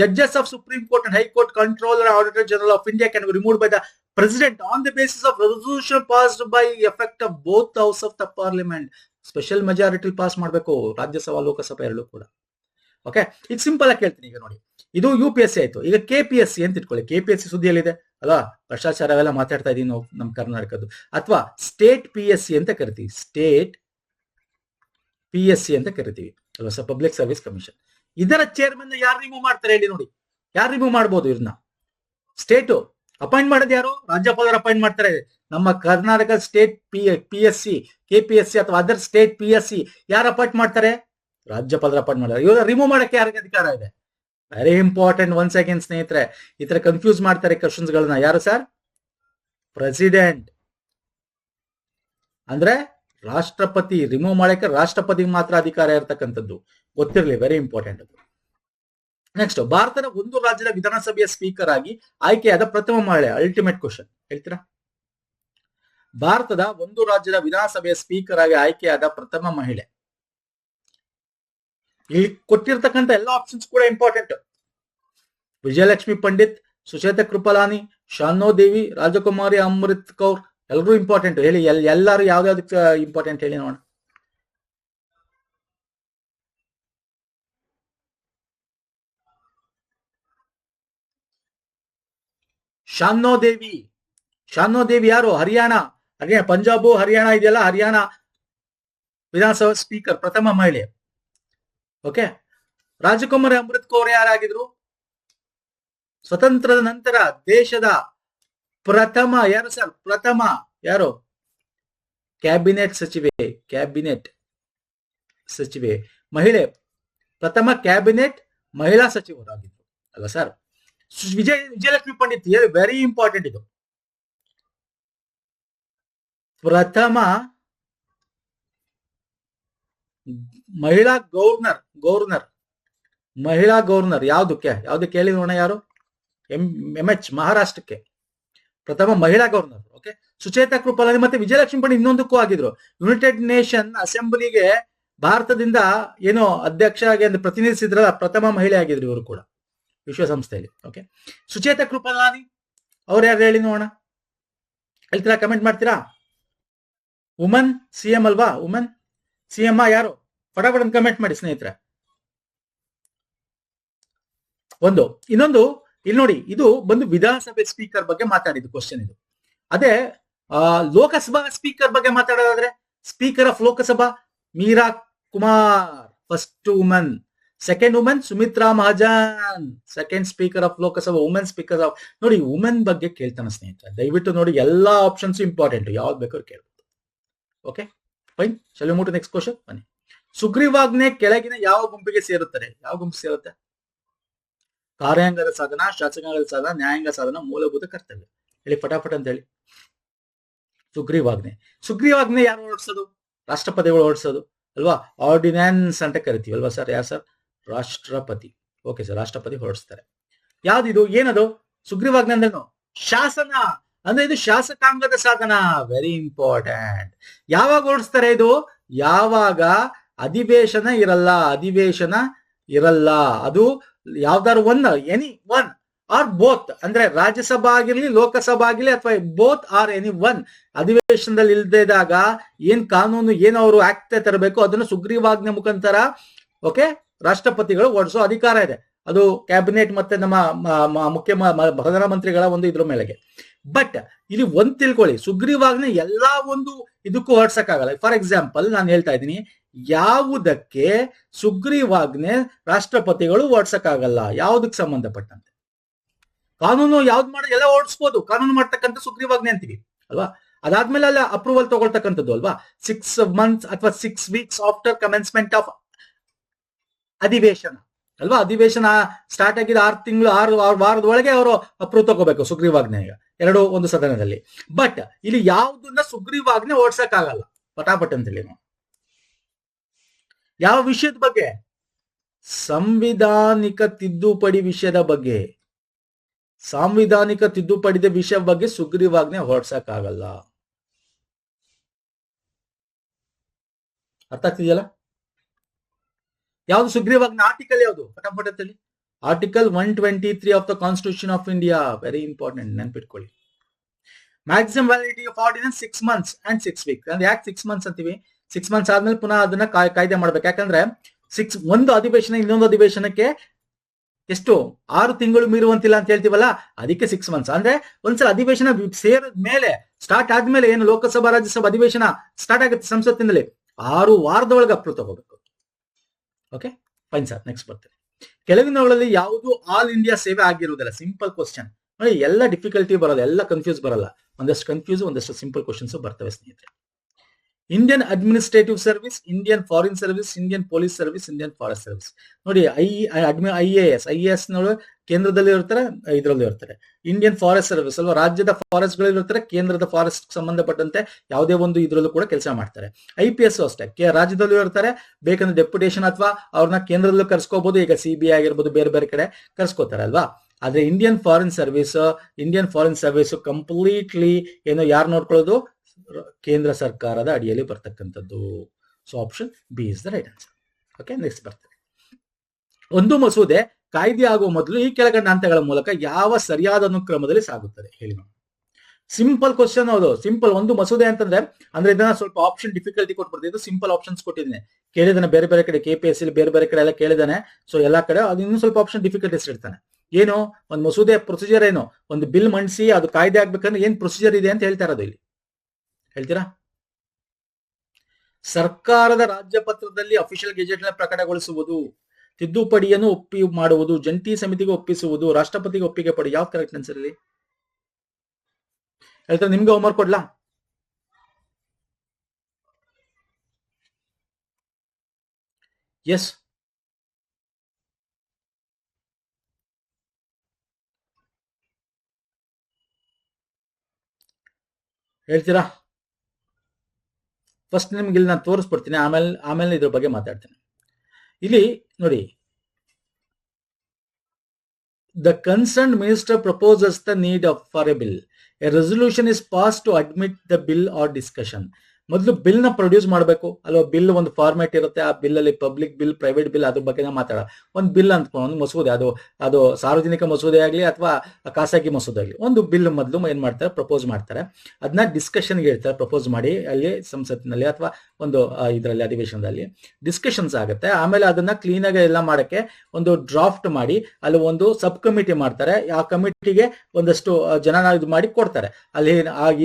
judges of supreme court and high court controller auditor general of India can remove by the president on the basis of resolution passed by effect of both house of the parliament. Special majority pass ಮಾಡಬೇಕು. ರಾಜ್ಯಸಭಾ, ಲೋಕಸಭಾ ಎರಡು ಕೂಡ. Okay ಇದು simple ಆಗಿ ಕೇಳ್ತೀನಿ ಈಗ ನೋಡಿ. ಇದು you P S C ಆಯ್ತು. ಈಗ ಕೆ ಪಿ ಎಸ್ ಸಿ ಅಂತ ಇಟ್ಕೊಳ್ಳಿ. ಕೆ ಪಿ ಎಸ್ ಸಿ ಸುದ್ದಿಯಲ್ಲಿದೆ ಅಲ್ವಾ ಭ್ರಷ್ಟಾಚಾರ ಅವೆಲ್ಲ ಮಾತಾಡ್ತಾ ಇದೀವಿ ನಾವು ನಮ್ಮ ಕರ್ನಾಟಕದ್ದು. ಅಥವಾ ಸ್ಟೇಟ್ ಪಿ ಎಸ್ ಸಿ ಅಂತ ಕರಿತೀವಿ. ಸ್ಟೇಟ್ ಪಿ ಎಸ್ ಸಿ ಅಂತ ಕರಿತೀವಿ. ಅಲ್ವಾ ಸರ್? ಪಬ್ಲಿಕ್ ಸರ್ವಿಸ್ ಕಮಿಷನ್ ಇದರ ಚೇರ್ಮನ್ ಯಾರು ರಿಮೂವ್ ಮಾಡ್ತಾರೆ ಹೇಳಿ ನೋಡಿ. ಯಾರು ರಿಮೂವ್ ಮಾಡ್ಬೋದು ಇದನ್ನ ಸ್ಟೇಟು ಅಪಾಯಿಂಟ್ ಮಾಡೋದು ಯಾರು? ರಾಜ್ಯಪಾಲರು ಅಪಾಯಿಂಟ್ ಮಾಡ್ತಾರೆ. ನಮ್ಮ Karnataka state P P S C K P S C ಅಥವಾ other state P S C ಯಾರು ಅಪಾಯಿಂಟ್ ಮಾಡ್ತಾರೆ? ರಾಜ್ಯಪಾಲರು ಅಪಾಯಿಂಟ್ ಮಾಡ್ತಾರೆ. ಇವಾಗ ರಿಮೂವ್ ಮಾಡಕ್ಕೆ ಯಾರಿಗೆ ಅಧಿಕಾರ ಇದೆ? ವೆರಿ ಇಂಪಾರ್ಟೆಂಟ್ ಒನ್ ಸೆಕೆಂಡ್ ಸ್ನೇಹಿತರೆ. ಈ ತರ ಕನ್ಫ್ಯೂಸ್ ಮಾಡ್ತಾರೆ ಕ್ವಶನ್ಸ್ ಗಳನ್ನ. ಯಾರು ಸರ್ ಪ್ರೆಸಿಡೆಂಟ್ ಅಂದ್ರೆ ರಾಷ್ಟ್ರಪತಿ ರಿಮೂವ್ ಮಾಡಕ್ಕೆ ರಾಷ್ಟ್ರಪತಿಗೆ ಮಾತ್ರ ಅಧಿಕಾರ ಇರತಕ್ಕಂಥದ್ದು. ಗೊತ್ತಿರಲಿ ವೆರಿ ಇಂಪಾರ್ಟೆಂಟ್ ಅದು. ನೆಕ್ಸ್ಟ್ ಭಾರತದ ಒಂದು ರಾಜ್ಯದ ವಿಧಾನಸಭೆಯ ಸ್ಪೀಕರ್ ಆಗಿ ಆಯ್ಕೆಯಾದ ಪ್ರಥಮ ಮಹಿಳೆ ಅಲ್ಟಿಮೇಟ್ ಕ್ವಶನ್ ಹೇಳ್ತೀರಾ? ಭಾರತದ ಒಂದು ರಾಜ್ಯದ ವಿಧಾನಸಭೆಯ ಸ್ಪೀಕರ್ ಆಗಿ ಆಯ್ಕೆಯಾದ ಪ್ರಥಮ ಮಹಿಳೆ. ಇಲ್ಲಿ ಕೊಟ್ಟಿರ್ತಕ್ಕಂಥ ಎಲ್ಲ ಆಪ್ಷನ್ಸ್ ಕೂಡ ಇಂಪಾರ್ಟೆಂಟ್ ವಿಜಯಲಕ್ಷ್ಮಿ ಪಂಡಿತ್, ಸುಚೇತ ಕೃಪಲಾನಿ, ಶಾನೋ ದೇವಿ, ರಾಜಕುಮಾರಿ ಅಮೃತ್ ಕೌರ್ ಎಲ್ಲರೂ ಇಂಪಾರ್ಟೆಂಟ್ ಹೇಳಿ, ಎಲ್, ಎಲ್ಲರೂ ಯಾವ್ದಾವ್ದಕ್ಕೆ ಇಂಪಾರ್ಟೆಂಟ್ ಹೇಳಿ ನೋಡೋಣ. ಶಾನೋ ದೇವಿ ದೇವಿ ಯಾರು? ಹರಿಯಾಣ. ಹರಿಯಾಣ ಪಂಜಾಬು, ಹರಿಯಾಣ ಇದೆಯಲ್ಲ? ಹರಿಯಾಣ ವಿಧಾನಸಭಾ ಸ್ಪೀಕರ್ ಪ್ರಥಮ ಮಹಿಳೆ. ಓಕೆ ರಾಜಕುಮಾರ್ ಅಮೃತ್ ಕೌರ್ ಯಾರಾಗಿದ್ರು? ಸ್ವತಂತ್ರದ ನಂತರ ದೇಶದ ಪ್ರಥಮ ಯಾರು ಸರ್? ಪ್ರಥಮ ಯಾರು? ಕ್ಯಾಬಿನೆಟ್ ಸಚಿವೆ ಕ್ಯಾಬಿನೆಟ್ ಸಚಿವೆ, ಮಹಿಳೆ. ಪ್ರಥಮ ಕ್ಯಾಬಿನೆಟ್ ಮಹಿಳಾ ಸಚಿವರಾಗಿದ್ರು. ಅಲ್ಲ sir? Vijaya, Vijayalakshmi Pandit very important ಇದು. ಪ್ರಥಮ ಮಹಿಳಾ ಗವರ್ನರ್ ಗವರ್ನರ್ ಮಹಿಳಾ ಗವರ್ನರ್ ಯಾವ್ದಕ್ಕೆ ಯಾವುದಕ್ಕೆ ಹೇಳಿ ನೋಡೋಣ ಯಾರು? ಎಂ ಎಂ ಎಚ್ ಮಹಾರಾಷ್ಟ್ರಕ್ಕೆ. ಪ್ರಥಮ ಮಹಿಳಾ ಗವರ್ನರ್ ಓಕೆ? ಸುಚೇತಾ ಕೃಪಾಲಾನಿ ಮತ್ತೆ ವಿಜಯಲಕ್ಷ್ಮಿ ಪಂಡಿತ್ ಇನ್ನೊಂದಕ್ಕೂ ಆಗಿದ್ರು. ಯುನೈಟೆಡ್ ನೇಷನ್ ಅಸೆಂಬ್ಲಿಗೆ ಭಾರತದಿಂದ ಏನೋ ಅಧ್ಯಕ್ಷ ಆಗಿ ಅಂದ್ರೆ ಪ್ರತಿನಿಧಿಸಿದ್ರಲ್ಲ, ಪ್ರಥಮ ಮಹಿಳೆ ಆಗಿದ್ರು ಇವರು ಕೂಡ, ವಿಶ್ವಸಂಸ್ಥೆಯಲ್ಲಿ, ಓಕೆ? ಸುಚೇತಾ ಕೃಪಾಲಾನಿ, ಅವ್ರು ಯಾರು ಹೇಳಿ ನೋಡೋಣ? ಹೇಳ್ತೀರಾ ಕಮೆಂಟ್ ಮಾಡ್ತೀರಾ? ವುಮನ್ ಸಿ ಎಂ ಅಲ್ವಾ? ವುಮನ್ ಸಿ ಎಂ ಯಾರು? ಫಟಾಫಟ್ ಕಮೆಂಟ್ ಮಾಡಿ ಸ್ನೇಹಿತರೆ. ಒಂದು, ಇನ್ನೊಂದು, ಇಲ್ಲಿ ನೋಡಿ, ಇದು ಬಂದು ವಿಧಾನಸಭೆ ಸ್ಪೀಕರ್ ಬಗ್ಗೆ ಮಾತಾಡಿದ್ದು ಕ್ವಶನ್ ಇದು. ಅದೇ ಲೋಕಸಭಾ ಸ್ಪೀಕರ್ ಬಗ್ಗೆ ಮಾತಾಡೋದಾದ್ರೆ speaker of Lok Sabha, Meera Kumar first woman second women Sumitra Mahajan. Second speaker of Lok Sabha women speaker of ನೋಡಿ ವುಮೆನ್ ಬಗ್ಗೆ ಕೇಳ್ತಾನೆ ಸ್ನೇಹಿತರೆ. ದಯವಿಟ್ಟು ನೋಡಿ, ಎಲ್ಲಾ ಆಪ್ಷನ್ಸ್ ಇಂಪಾರ್ಟೆಂಟ್ ಯಾವ್ದು ಬೇಕಾದ್ರೂ ಕೇಳ್ಬೋದು. Okay fine shall move to next question ಬನ್ನಿ ಸುಗ್ರೀವಾಜ್ಞೆ ಕೆಳಗಿನ ಯಾವ ಗುಂಪಿಗೆ ಸೇರುತ್ತಾರೆ ಯಾವ ಗುಂಪು ಸೇರುತ್ತೆ? ಕಾರ್ಯಾಂಗದ ಸಾಧನ, ಶಾಸಕಾಂಗದ ಸಾಧನ, ನ್ಯಾಯಾಂಗ ಸಾಧನ, ಮೂಲಭೂತ ಕರ್ತವ್ಯ. ಹೇಳಿ ಫಟಾಫಟ್ ಅಂತ ಹೇಳಿ. ಸುಗ್ರೀವಾಜ್ಞೆ. ಸುಗ್ರೀವಾಜ್ಞೆ ಯಾರು ಹೊರಡಿಸೋದು ರಾಷ್ಟ್ರಪತಿಗಳು ಹೊರಡಿಸೋದು ಅಲ್ವಾ? ಆರ್ಡಿನೆನ್ಸ್ ಅಂತ ಕರಿತೀವಿ. ಅಲ್ವಾ ಸರ್? ಯಾರು ಸರ್? ರಾಷ್ಟ್ರಪತಿ. Okay sir. ರಾಷ್ಟ್ರಪತಿ ಹೊರಡಿಸ್ತಾರೆ ಯಾವ್ದಿದು? ಏನದು? ಸುಗ್ರೀವಾಜ್ಞೆ ಅಂದ್ರೇನು? ಶಾಸನ. ಅಂದ್ರೆ ಇದು ಶಾಸಕಾಂಗದ ಸಾಧನ. ವೆರಿ ಇಂಪಾರ್ಟೆಂಟ್ ಯಾವಾಗ ಓಡಿಸ್ತಾರೆ ಇದು? ಯಾವಾಗ ಅಧಿವೇಶನ ಇರಲ್ಲ ಅಧಿವೇಶನ ಇರಲ್ಲ. ಅದು ಯಾವ್ದಾರು one any one or both ಅಂದ್ರೆ ರಾಜ್ಯಸಭಾ ಆಗಿರ್ಲಿ, ಲೋಕಸಭಾ ಆಗಿರ್ಲಿ ಅಥವಾ ಬೋತ್ ಆರ್ ಎನಿ ಒನ್ ಅಧಿವೇಶನದಲ್ಲಿ ಇಲ್ದಿದಾಗ ಏನ್ ಕಾನೂನು, ಏನು ಅವರು ಆಕ್ಟ್ ತರಬೇಕು ಅದನ್ನು ಸುಗ್ರೀವಾಜ್ಞೆ ಮುಖಾಂತರ ಓಕೆ ರಾಷ್ಟ್ರಪತಿಗಳು ಓಡಿಸೋ ಅಧಿಕಾರ ಇದೆ. ಅದು ಕ್ಯಾಬಿನೆಟ್ ಮತ್ತೆ ನಮ್ಮ ಮುಖ್ಯ ಪ್ರಧಾನಮಂತ್ರಿಗಳ ಒಂದು ಇದ್ರ ಮೇಲೆಗೆ. ಬಟ್ ಇಲ್ಲಿ ಒಂದ್ ತಿಳ್ಕೊಳ್ಳಿ. ಸುಗ್ರೀವಾಜ್ಞೆ ಎಲ್ಲಾ ಒಂದು ಇದಕ್ಕೂ ಹೊರಡ್ಸಕ್ಕಾಗಲ್ಲ. ಫಾರ್ ಎಕ್ಸಾಂಪಲ್ ನಾನು ಹೇಳ್ತಾ ಇದ್ದೀನಿ, ಯಾವುದಕ್ಕೆ ಸುಗ್ರೀವಾಜ್ಞೆ ರಾಷ್ಟ್ರಪತಿಗಳು ಓಡಿಸಕ್ಕಾಗಲ್ಲ ಯಾವುದಕ್ಕೆ ಸಂಬಂಧಪಟ್ಟಂತೆ? ಕಾನೂನು ಯಾವ್ದು ಮಾಡ, ಎಲ್ಲ ಓಡಿಸ್ಬೋದು ಕಾನೂನು ಮಾಡ್ತಕ್ಕಂಥ ಸುಗ್ರೀವಾಜ್ಞೆ ಅಂತೀವಿ, ಅಲ್ವಾ? ಅದಾದ್ಮೇಲೆ ಅಲ್ಲ ಅಪ್ರೂವಲ್ ತಗೊಳ್ತಕ್ಕಂಥದ್ದು, ಅಲ್ವಾ? ಸಿಕ್ಸ್ ಮಂತ್ಸ್ ಅಥವಾ six weeks after commencement of ಅಧಿವೇಶನ, ಅಲ್ವಾ? ಅಧಿವೇಶನ ಸ್ಟಾರ್ಟ್ ಆಗಿದ ಆರು ತಿಂಗಳು, ಆರು ಆರು ವಾರದ ಒಳಗೆ ಅವರು ಅಪ್ರೂವ್ ತಗೋಬೇಕು ಸುಗ್ರೀವಾಜ್ಞೆಗೆ. ಎರಡು ಒಂದು ಸದನದಲ್ಲಿ. ಬಟ್ ಇಲ್ಲಿ ಯಾವುದನ್ನ ಸುಗ್ರೀವಾಜ್ಞೆ ಓಡ್ಸಕ್ಕಾಗಲ್ಲ. ಪಟಾಪಟ್ ಅಂತ ಹೇಳಿ ಯಾವ ವಿಷಯದ ಬಗ್ಗೆ? ಸಂವಿಧಾನಿಕ ತಿದ್ದುಪಡಿ ವಿಷಯದ ಬಗ್ಗೆ. ಸಾಂವಿಧಾನಿಕ ತಿದ್ದುಪಡಿದ ವಿಷಯ ಬಗ್ಗೆ ಸುಗ್ರೀವಾಜ್ಞೆ ಹೊರಡ್ಸಕ್ಕಾಗಲ್ಲ ಅರ್ಥ ಆಗ್ತಿದೆಯಲ್ಲ? ಯಾವ್ದು ಸುಗ್ರೀವಾಜ್ಞೆ ಆರ್ಟಿಕಲ್ ಯಾವುದು? ಫಟಾಫಟ್ ಅಂತೇಳಿ article one twenty three of the constitution of India very important ನೆನ್ಪಿಟ್ಕೊಳ್ಳಿ. Maximum validity of ordinance six months and six week ಅಂದ್ರೆ ಯಾಕೆ ಸಿಕ್ಸ್ ಮಂತ್ಸ್ ಅಂತೀವಿ? ಸಿಕ್ಸ್ ಮಂತ್ಸ್ ಆದ್ಮೇಲೆ ಪುನಃ ಅದನ್ನ ಕಾಯ್- ಕಾಯ್ದೆ ಮಾಡ್ಬೇಕು. ಯಾಕಂದ್ರೆ ಸಿಕ್ಸ್ ಒಂದು ಅಧಿವೇಶನ, ಇನ್ನೊಂದು ಅಧಿವೇಶನಕ್ಕೆ ಎಷ್ಟು? ಆರು ತಿಂಗಳು ಮೀರುವಂತಿಲ್ಲ ಅಂತ ಹೇಳ್ತೀವಲ್ಲ, ಅದಕ್ಕೆ ಸಿಕ್ಸ್ ಮಂತ್ಸ್ ಅಂದ್ರೆ ಒಂದ್ಸಲ ಅಧಿವೇಶನ ಸೇರಿದ ಮೇಲೆ ಸ್ಟಾರ್ಟ್ ಆದ್ಮೇಲೆ ಏನು ಲೋಕಸಭಾ, ರಾಜ್ಯಸಭಾ ಅಧಿವೇಶನ ಸ್ಟಾರ್ಟ್ ಆಗುತ್ತೆ ಸಂಸತ್ತಿನಲ್ಲಿ? ಆರು ವಾರದೊಳಗೆ ಅಪ್ರೂವ್ ತಗೋಬೇಕು. ಓಕೆ ಫೈನ್ ಸರ್ ನೆಕ್ಸ್ಟ್ ಬರ್ತೇನೆ. ಕೆಳಗಿನವುಗಳಲ್ಲಿ ಯಾವುದು ಆಲ್ ಇಂಡಿಯಾ ಸೇವೆ ಆಗಿರುವುದಿಲ್ಲ. ಸಿಂಪಲ್ ಕ್ವಶನ್ ಎಲ್ಲ ಡಿಫಿಕಲ್ಟಿ ಬರೋದು, ಎಲ್ಲ ಕನ್ಫ್ಯೂಸ್ ಬರಲ್ಲ. ಒಂದಷ್ಟು ಕನ್ಫ್ಯೂಸ್ ಒಂದಷ್ಟು ಸಿಂಪಲ್ ಕ್ವಶನ್ಸ್ ಬರ್ತವೆ ಸ್ನೇಹಿತರೆ. Indian administrative service Indian foreign service Indian police service Indian forest service ನೋಡಿ I admin I A S I S ಕೇಂದ್ರದಲ್ಲಿ ಇರ್ತಾರೆ, ಇದರಲ್ಲಿ ಇರ್ತಾರೆ. ಇಂಡಿಯನ್ ಫಾರೆಸ್ಟ್ ಸರ್ವಿಸ್ ಅಲ್ವಾ, ರಾಜ್ಯದ ಫಾರೆಸ್ಟ್ಗಳಲ್ಲಿ ಇರ್ತಾರೆ, ಕೇಂದ್ರದ ಫಾರೆಸ್ಟ್ ಸಂಬಂಧಪಟ್ಟಂತೆ ಯಾವುದೇ ಒಂದು ಇದರಲ್ಲೂ ಕೂಡ ಕೆಲಸ ಮಾಡ್ತಾರೆ. ಐ ಪಿ ಎಸ್ ಅಷ್ಟೇ ರಾಜ್ಯದಲ್ಲೂ ಇರ್ತಾರೆ, ಬೇಕಂದ್ರೆ ಡೆಪ್ಯುಟೇಷನ್ ಅಥವಾ ಅವ್ರನ್ನ ಕೇಂದ್ರದಲ್ಲೂ ಕರ್ಸ್ಕೋಬಹುದು ಈಗ ಸಿ ಬಿ ಆಗಿರ್ಬೋದು, ಬೇರೆ ಬೇರೆ ಕಡೆ ಕರ್ಸ್ಕೋತಾರೆ ಅಲ್ವಾ? ಆದ್ರೆ Indian foreign service Indian foreign service completely ಏನು ಯಾರು ನೋಡ್ಕೊಳ್ಳೋದು? ಕೇಂದ್ರ ಸರ್ಕಾರದ ಅಡಿಯಲ್ಲಿ ಬರ್ತಕ್ಕಂಥದ್ದು. So option B is the right answer okay next ಬರ್ತದೆ ಒಂದು ಮಸೂದೆ ಕಾಯ್ದೆ ಆಗುವ ಮೊದಲು ಈ ಕೆಳಗಂಡ ಹಂತಗಳ ಮೂಲಕ ಯಾವ ಸರಿಯಾದ ಅನುಕ್ರಮದಲ್ಲಿ ಸಾಗುತ್ತದೆ? ಹೇಳಿ ನೋಡಿ. ಸಿಂಪಲ್ ಕ್ವಶನ್ ಹೌದು. ಸಿಂಪಲ್ ಒಂದು ಮಸೂದೆ ಅಂತಂದ್ರೆ, ಅಂದ್ರೆ ಇದನ್ನ ಸ್ವಲ್ಪ ಆಪ್ಷನ್ ಡಿಫಿಕಲ್ಟಿ ಕೊಟ್ಬಿಡ್ತೀವಿ ಇದು ಸಿಂಪಲ್ ಆಪ್ಷನ್ಸ್ ಕೊಟ್ಟಿದ್ದೀನಿ. ಕೇಳಿದಾನೆ, ಬೇರೆ ಬೇರೆ ಕಡೆ ಕೆ ಪಿ ಎಸ್ ಬೇರೆ ಬೇರೆ ಕಡೆ ಎಲ್ಲ ಕೇಳಿದಾನೆ. ಸೊ ಎಲ್ಲಾ ಕಡೆ ಅದು ಇನ್ನೂ ಸ್ವಲ್ಪ ಆಪ್ಷನ್ ಡಿಫಿಕಲ್ಟೀಸ್ ಇಡ್ತಾನೆ. ಏನು? ಒಂದು ಮಸೂದೆ ಪ್ರೊಸೀಜರ್ ಏನು? ಒಂದು ಬಿಲ್ ಮಂಡಿಸಿ ಅದು ಕಾಯ್ದೆ ಆಗ್ಬೇಕಂದ್ರೆ ಏನ್ ಪ್ರೊಸೀಜರ್ ಇದೆ ಅಂತ ಹೇಳ್ತಾ ಇರೋದು ಇಲ್ಲಿ. ಹೇಳ್ತೀರಾ? ಸರ್ಕಾರದ ರಾಜ್ಯಪತ್ರದಲ್ಲಿ ಅಫಿಷಿಯಲ್ ಗೆಜೆಟ್ನ ಪ್ರಕಟಗೊಳಿಸುವುದು, ತಿದ್ದುಪಡಿಯನ್ನು ಒಪ್ಪಿ ಮಾಡುವುದು, ಜಂಟಿ ಸಮಿತಿಗೆ ಒಪ್ಪಿಸುವುದು, ರಾಷ್ಟ್ರಪತಿಗೆ ಒಪ್ಪಿಗೆ ಪಡಿ ಯಾವ ಕರೆಕ್ಟ್ ಆನ್ಸರ್ ಇಲ್ಲಿ ಹೇಳ್ತಾರೆ? ನಿಮ್ಗೆ ಹೋಮ್ವರ್ಕ್ ಕೊಡ್ಲಾ? ಎಸ್ ಹೇಳ್ತೀರಾ? ಫಸ್ಟ್ ನಿಮ್ಗೆ ಇಲ್ಲಿ ನಾನು ತೋರಿಸ್ಬಿಡ್ತೀನಿ, ಆಮೇಲೆ ಆಮೇಲೆ ಇದ್ರ ಬಗ್ಗೆ ಮಾತಾಡ್ತೀನಿ. ಇಲ್ಲಿ ನೋಡಿ. The concern minister proposes the need for a bill a resolution is pass to admit the bill or discussion ಮೊದಲು ಬಿಲ್ನ ಪ್ರೊಡ್ಯೂಸ್ ಮಾಡಬೇಕು. ಅಲ್ವಾ ಬಿಲ್ ಒಂದು ಫಾರ್ಮ್ಯಾಟ್ ಇರುತ್ತೆ, ಆ ಬಿಲ್ ಅಲ್ಲಿ ಪಬ್ಲಿಕ್ ಬಿಲ್ ಪ್ರೈವೇಟ್ ಬಿಲ್ ಅದ್ರ ಬಗ್ಗೆ ಮಾತಾಡ ಒಂದು ಬಿಲ್ ಅಂತ ಒಂದು ಮಸೂದೆ, ಅದು ಅದು ಸಾರ್ವಜನಿಕ ಮಸೂದೆ ಆಗಲಿ ಅಥವಾ ಖಾಸಗಿ ಮಸೂದೆ ಆಗಲಿ, ಒಂದು ಬಿಲ್ ಮೊದಲು ಏನ್ ಮಾಡ್ತಾರೆ ಪ್ರಪೋಸ್ ಮಾಡ್ತಾರೆ. ಅದನ್ನ ಡಿಸ್ಕಷನ್ಗೆ ಹೇಳ್ತಾರೆ ಪ್ರಪೋಸ್ ಮಾಡಿ, ಅಲ್ಲಿ ಸಂಸತ್ತಿನಲ್ಲಿ ಅಥವಾ ಒಂದು ಇದರಲ್ಲಿ ಅಧಿವೇಶನದಲ್ಲಿ ಡಿಸ್ಕಷನ್ಸ್ ಆಗುತ್ತೆ. ಆಮೇಲೆ ಅದನ್ನ ಕ್ಲೀನ್ ಆಗಿ ಎಲ್ಲ ಮಾಡಕ್ಕೆ ಒಂದು ಡ್ರಾಫ್ಟ್ ಮಾಡಿ, ಅಲ್ಲಿ ಒಂದು ಸಬ್ ಕಮಿಟಿ ಮಾಡ್ತಾರೆ. ಆ ಕಮಿಟಿಗೆ ಒಂದಷ್ಟು ಜನ ಇದು ಮಾಡಿ ಕೊಡ್ತಾರೆ. ಅಲ್ಲಿ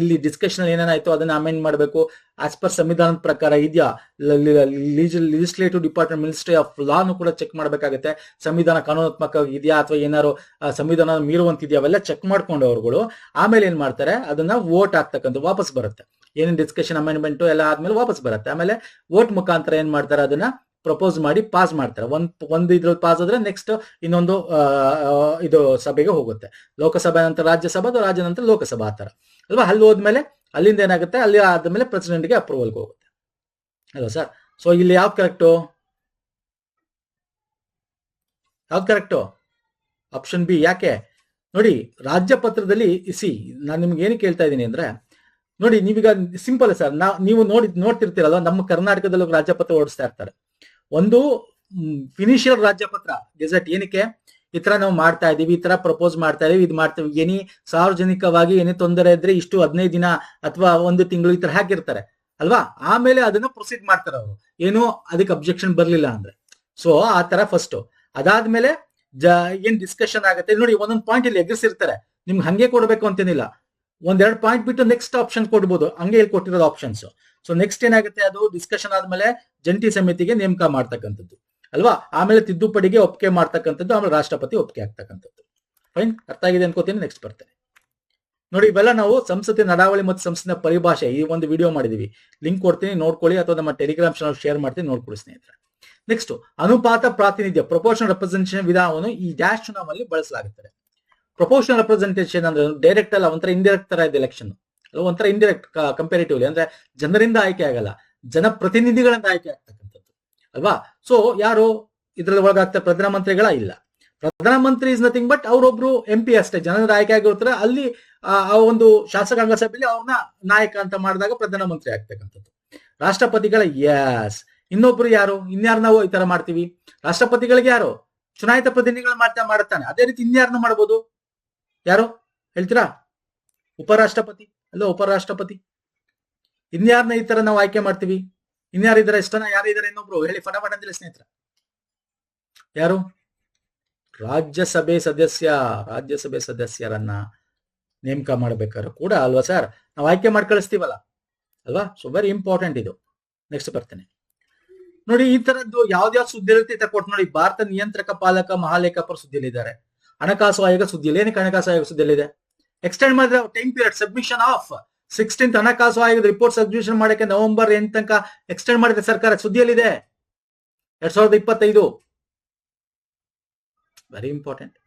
ಇಲ್ಲಿ ಡಿಸ್ಕಷನ್ ಏನೇನಾಯ್ತು ಅದನ್ನ ಅಮೆಂಡ್ ಮಾಡಬೇಕು. ಆಸ್ ಪರ್ ಸಂವಿಧಾನದ ಪ್ರಕಾರ ಇದೆಯಾ? ಲಿಜಿಸ್ಲೇಟಿವ್ ಡಿಪಾರ್ಟ್ಮೆಂಟ್ ಮಿನಿಸ್ಟ್ರಿ ಆಫ್ ಲಾನು ಕೂಡ ಚೆಕ್ ಮಾಡಬೇಕಾಗುತ್ತೆ. ಸಂವಿಧಾನ ಕಾನೂನಾತ್ಮಕ ಇದೆಯಾ ಅಥವಾ ಏನಾದ್ರು ಸಂವಿಧಾನ ಮೀರುವಂತಿದೆಯಾ ಅವೆಲ್ಲ ಚೆಕ್ ಮಾಡ್ಕೊಂಡು ಅವರುಗಳು. ಆಮೇಲೆ ಏನ್ ಮಾಡ್ತಾರೆ? ಅದನ್ನ ವೋಟ್ ಆಗ್ತಕ್ಕಂಥ ವಾಪಸ್ ಬರುತ್ತೆ. ಏನೇನು ಡಿಸ್ಕಷನ್ ಅಮೆಂಡ್ಮೆಂಟ್ ಎಲ್ಲ ಆದ್ಮೇಲೆ ವಾಪಸ್ ಬರುತ್ತೆ. ಆಮೇಲೆ ವೋಟ್ ಮುಖಾಂತರ ಏನ್ ಮಾಡ್ತಾರೆ? ಅದನ್ನ ಪ್ರಪೋಸ್ ಮಾಡಿ ಪಾಸ್ ಮಾಡ್ತಾರೆ. ಒಂದ್, ಒಂದು ಇದ್ರಲ್ಲಿ ಪಾಸ್ ಆದ್ರೆ ನೆಕ್ಸ್ಟ್ ಇನ್ನೊಂದು ಇದು ಸಭೆಗೆ ಹೋಗುತ್ತೆ. ಲೋಕಸಭೆ ನಂತರ ರಾಜ್ಯಸಭಾ ಅಥವಾ ರಾಜ್ಯ ನಂತರ ಲೋಕಸಭಾ ಆ ತರ ಅಲ್ವಾ? ಅಲ್ಲಿ ಹೋದ್ಮೇಲೆ ಅಲ್ಲಿಂದ ಏನಾಗುತ್ತೆ? ಅಲ್ಲಿ ಆದ್ಮೇಲೆ ಪ್ರೆಸಿಡೆಂಟ್ಗೆ ಅಪ್ರೂವಲ್ಗೆ ಹೋಗುತ್ತೆ. ಅಲ್ವಾ ಸರ್ ಸೊ ಇಲ್ಲಿ ಯಾವ್ದು ಕರೆಕ್ಟು ಯಾವ್ದು ಕರೆಕ್ಟು ಆಪ್ಷನ್ ಬಿ ಯಾಕೆ? ನೋಡಿ, ರಾಜ್ಯ ಪತ್ರದಲ್ಲಿ ಸಿ, ನಾನು ನಿಮ್ಗೆ ಏನು ಕೇಳ್ತಾ ಇದ್ದೀನಿ ಅಂದ್ರೆ, ನೋಡಿ, ನೀವೀಗ ಸಿಂಪಲ್ ಸರ್ ನಾ, ನೀವು ನೋಡಿ ನೋಡ್ತಿರ್ತೀರಲ್ಲ ನಮ್ಮ ಕರ್ನಾಟಕದಲ್ಲೂ ರಾಜ್ಯಪತ್ರ ಓಡಿಸ್ತಾ ಇರ್ತಾರೆ. ಒಂದು ಫಿನಿಷಿಯಲ್ ರಾಜ್ಯಪತ್ರ ಗೆಜೆಟ್ ಏನಕ್ಕೆ? ಈ ತರ ನಾವು ಮಾಡ್ತಾ ಇದೀವಿ, ಈ ತರ ಪ್ರಪೋಸ್ ಮಾಡ್ತಾ ಇದೀವಿ, ಇದು ಮಾಡ್ತೀವಿ. ಏನಿ ಸಾರ್ವಜನಿಕವಾಗಿ ಏನೇ ತೊಂದರೆ ಇದ್ರೆ ಇಷ್ಟು ಹದಿನೈದು ದಿನ ಅಥವಾ ಒಂದು ತಿಂಗಳು ಈ ತರ ಹಾಕಿರ್ತಾರೆ, ಅಲ್ವಾ? ಆಮೇಲೆ ಅದನ್ನ ಪ್ರೊಸೀಡ್ ಮಾಡ್ತಾರೆ ಅವರು. ಏನು ಅದಕ್ಕೆ ಅಬ್ಜೆಕ್ಷನ್ ಬರ್ಲಿಲ್ಲ ಅಂದ್ರೆ. ಸೊ ಆ ತರ ಫಸ್ಟ್ ಅದಾದ್ಮೇಲೆ ಜ, ಏನ್ ಡಿಸ್ಕಷನ್ ಆಗುತ್ತೆ? ನೋಡಿ, ಒಂದೊಂದು ಪಾಯಿಂಟ್ ಇಲ್ಲಿ ಎಗರಿಸಿರ್ತಾರೆ. ನಿಮ್ಗೆ ಹಂಗೆ ಕೊಡ್ಬೇಕು ಅಂತೇನಿಲ್ಲ. ಒಂದೆರಡು ಪಾಯಿಂಟ್ ಬಿಟ್ಟು ನೆಕ್ಸ್ಟ್ ಆಪ್ಷನ್ ಕೊಡ್ಬೋದು. ಹಂಗೆ ಇಲ್ಲಿ ಕೊಟ್ಟಿರೋದು ಆಪ್ಷನ್ಸ್ ಸೊ ನೆಕ್ಸ್ಟ್ ಏನಾಗುತ್ತೆ ಅದು? ಡಿಸ್ಕಷನ್ ಆದ್ಮೇಲೆ ಜಂಟಿ ಸಮಿತಿಗೆ ನೇಮಕ ಮಾಡ್ತಕ್ಕಂಥದ್ದು. ಅಲ್ವಾ? ಆಮೇಲೆ ತಿದ್ದುಪಡಿಗೆ ಒಪ್ಪಿಗೆ ಮಾಡ್ತಕ್ಕಂಥದ್ದು, ಆಮೇಲೆ ರಾಷ್ಟ್ರಪತಿ ಒಪ್ಪಿಗೆ ಆಗ್ತಕ್ಕಂಥದ್ದು. ಫೈನ್ ಅರ್ಥ ಆಗಿದೆ ಅನ್ಕೋತೀನಿ ನೆಕ್ಸ್ಟ್ ಬರ್ತೇನೆ. ನೋಡಿ, ಇವೆಲ್ಲ ನಾವು ಸಂಸತ್ತಿನ ನಡಾವಳಿ ಮತ್ತು ಸಂಸತ್ತಿನ ಪರಿಭಾಷೆ ಈ ಒಂದು ವಿಡಿಯೋ ಮಾಡಿದೀವಿ. ಲಿಂಕ್ ಕೊಡ್ತೀನಿ, ನೋಡ್ಕೊಳ್ಳಿ, ಅಥವಾ ನಮ್ಮ ಟೆಲಿಗ್ರಾಮ್ ಚಾನಲ್ ಶೇರ್ ಮಾಡ್ತೀನಿ, ನೋಡ್ಕೊಳ್ಳಿ ಸ್ನೇಹಿತರೆ. ನೆಕ್ಸ್ಟ್ ಅನುಪಾತ ಪ್ರಾತಿನಿಧ್ಯ ಪ್ರಪೋರ್ಷನಲ್ ರೆಪ್ರೆಸೆಂಟೇಷನ್ ವಿಧಾನವನ್ನು ಈ ಡ್ಯಾಶ್ ಚುನಾವಣೆಯಲ್ಲಿ ಬಳಸಲಾಗುತ್ತದೆ. ಪ್ರಪೋರ್ಷನಲ್ ರೆಪ್ರೆಸೆಂಟೇಷನ್ ಅಂದ್ರೆ ಡೈರೆಕ್ಟ್ ಅಲ್ಲ, ಒಂಥರ ಇಂಡೈರೆಕ್ಟ್ ತರ ಇದೆ ಎಲೆಕ್ಷನ್ ಒಂಥರ ಇಂಡೈರೆಕ್ಟ್ ಕಂಪೇರಿಟಿವ್ಲಿ ಅಂದ್ರೆ ಜನರಿಂದ ಆಯ್ಕೆ ಆಗಲ್ಲ, ಜನಪ್ರತಿನಿಧಿಗಳಿಂದ ಆಯ್ಕೆ ಆಗ್ತಕ್ಕಂಥದ್ದು. ಅಲ್ವಾ? ಸೊ ಯಾರು? ಇದ್ರಲ್ಲಿ ಒಳಗಾಗ್ತಾರೆ ಪ್ರಧಾನಮಂತ್ರಿಗಳ ಇಲ್ಲ. ಪ್ರಧಾನಮಂತ್ರಿ ಇಸ್ ನಥಿಂಗ್ ಬಟ್ ಅವರೊಬ್ರು ಎಂ ಪಿ ಅಷ್ಟೇ. ಜನರ ಆಯ್ಕೆ ಆಗಿರ್ತಾರೆ ಅಲ್ಲಿ, ಆ ಒಂದು ಶಾಸಕಾಂಗ ಸಭೆಯಲ್ಲಿ ಅವ್ರನ್ನ ನಾಯಕ ಅಂತ ಮಾಡಿದಾಗ ಪ್ರಧಾನಮಂತ್ರಿ ಆಗ್ತಕ್ಕಂಥದ್ದು. ರಾಷ್ಟ್ರಪತಿಗಳ ಯಸ್ ಇನ್ನೊಬ್ರು ಯಾರು? ಇನ್ಯಾರು ನಾವು ಈ ತರ ಮಾಡ್ತೀವಿ? ರಾಷ್ಟ್ರಪತಿಗಳಿಗೆ ಯಾರು? ಚುನಾಯಿತ ಪ್ರತಿನಿಧಿಗಳು ಮಾಡ್ತಾ ಮಾಡುತ್ತಾನೆ ಅದೇ ರೀತಿ ಇನ್ಯಾರನ್ನ ಮಾಡ್ಬೋದು? ಯಾರು? ಹೇಳ್ತೀರಾ? ಉಪರಾಷ್ಟ್ರಪತಿ? ಅಲ್ಲ, ಉಪರಾಷ್ಟ್ರಪತಿ. ಇನ್ಯಾರನ್ನ ಈ ತರ ನಾವು ಆಯ್ಕೆ ಮಾಡ್ತೀವಿ? ಇನ್ಯಾರು ಇದಾರೆ ಎಷ್ಟನ ಯಾರು ಇದಾರೆ ಇನ್ನೊಬ್ರು? ಹೇಳಿ ಫಟಾಫಟ್ ಅಂತೇಳಿ ಸ್ನೇಹಿತರ. ಯಾರು? ರಾಜ್ಯಸಭೆ ಸದಸ್ಯ, ರಾಜ್ಯಸಭೆ ಸದಸ್ಯರನ್ನ ನೇಮಕ ಮಾಡ್ಬೇಕಾದ್ರೆ ಕೂಡ ಅಲ್ವಾ ಸರ್ ನಾವು ಆಯ್ಕೆ ಮಾಡಿ ಕಳಿಸ್ತೀವಲ್ಲ? ಅಲ್ವಾ? ಸೊ ವೆರಿ ಇಂಪಾರ್ಟೆಂಟ್ ಇದು. ನೆಕ್ಸ್ಟ್ ಬರ್ತೇನೆ. ನೋಡಿ, ಈ ತರದ್ದು ಯಾವ್ದಾವ್ದು ಸುದ್ದಿ ಇರುತ್ತೆ ಈ ಕೊಟ್ಟು ನೋಡಿ. ಭಾರತ ನಿಯಂತ್ರಕ ಪಾಲಕ ಮಹಾಲೇಖಪರ ಸುದ್ದಿಯಲ್ಲಿದ್ದಾರೆ. ಹಣಕಾಸು ಆಯೋಗ ಸುದ್ದಿಯಲ್ಲಿ ಏನಕ್ಕೆ ಹಣಕಾಸು ಆಯೋಗ ಸುದ್ದಿಯಲ್ಲಿದೆ? ಎಕ್ಸ್ಟೆಂಡ್ ಮಾಡಿದ್ರೆ time period submission of sixteenth ಹಣಕಾಸು ಆಯೋಗದ ರಿಪೋರ್ಟ್ ಸಬ್ಮಿಷನ್ ಮಾಡಕ್ಕೆ ನವೆಂಬರ್ ಎಂಟ್ ತನಕ ಎಕ್ಸ್ಟೆಂಡ್ ಮಾಡಿದೆ ಸರ್ಕಾರ ಸುದ್ದಿಯಲ್ಲಿದೆ. ಎರಡ್ ಸಾವಿರದ ಇಪ್ಪತ್ತೈದು. ವೆರಿ ಇಂಪಾರ್ಟೆಂಟ್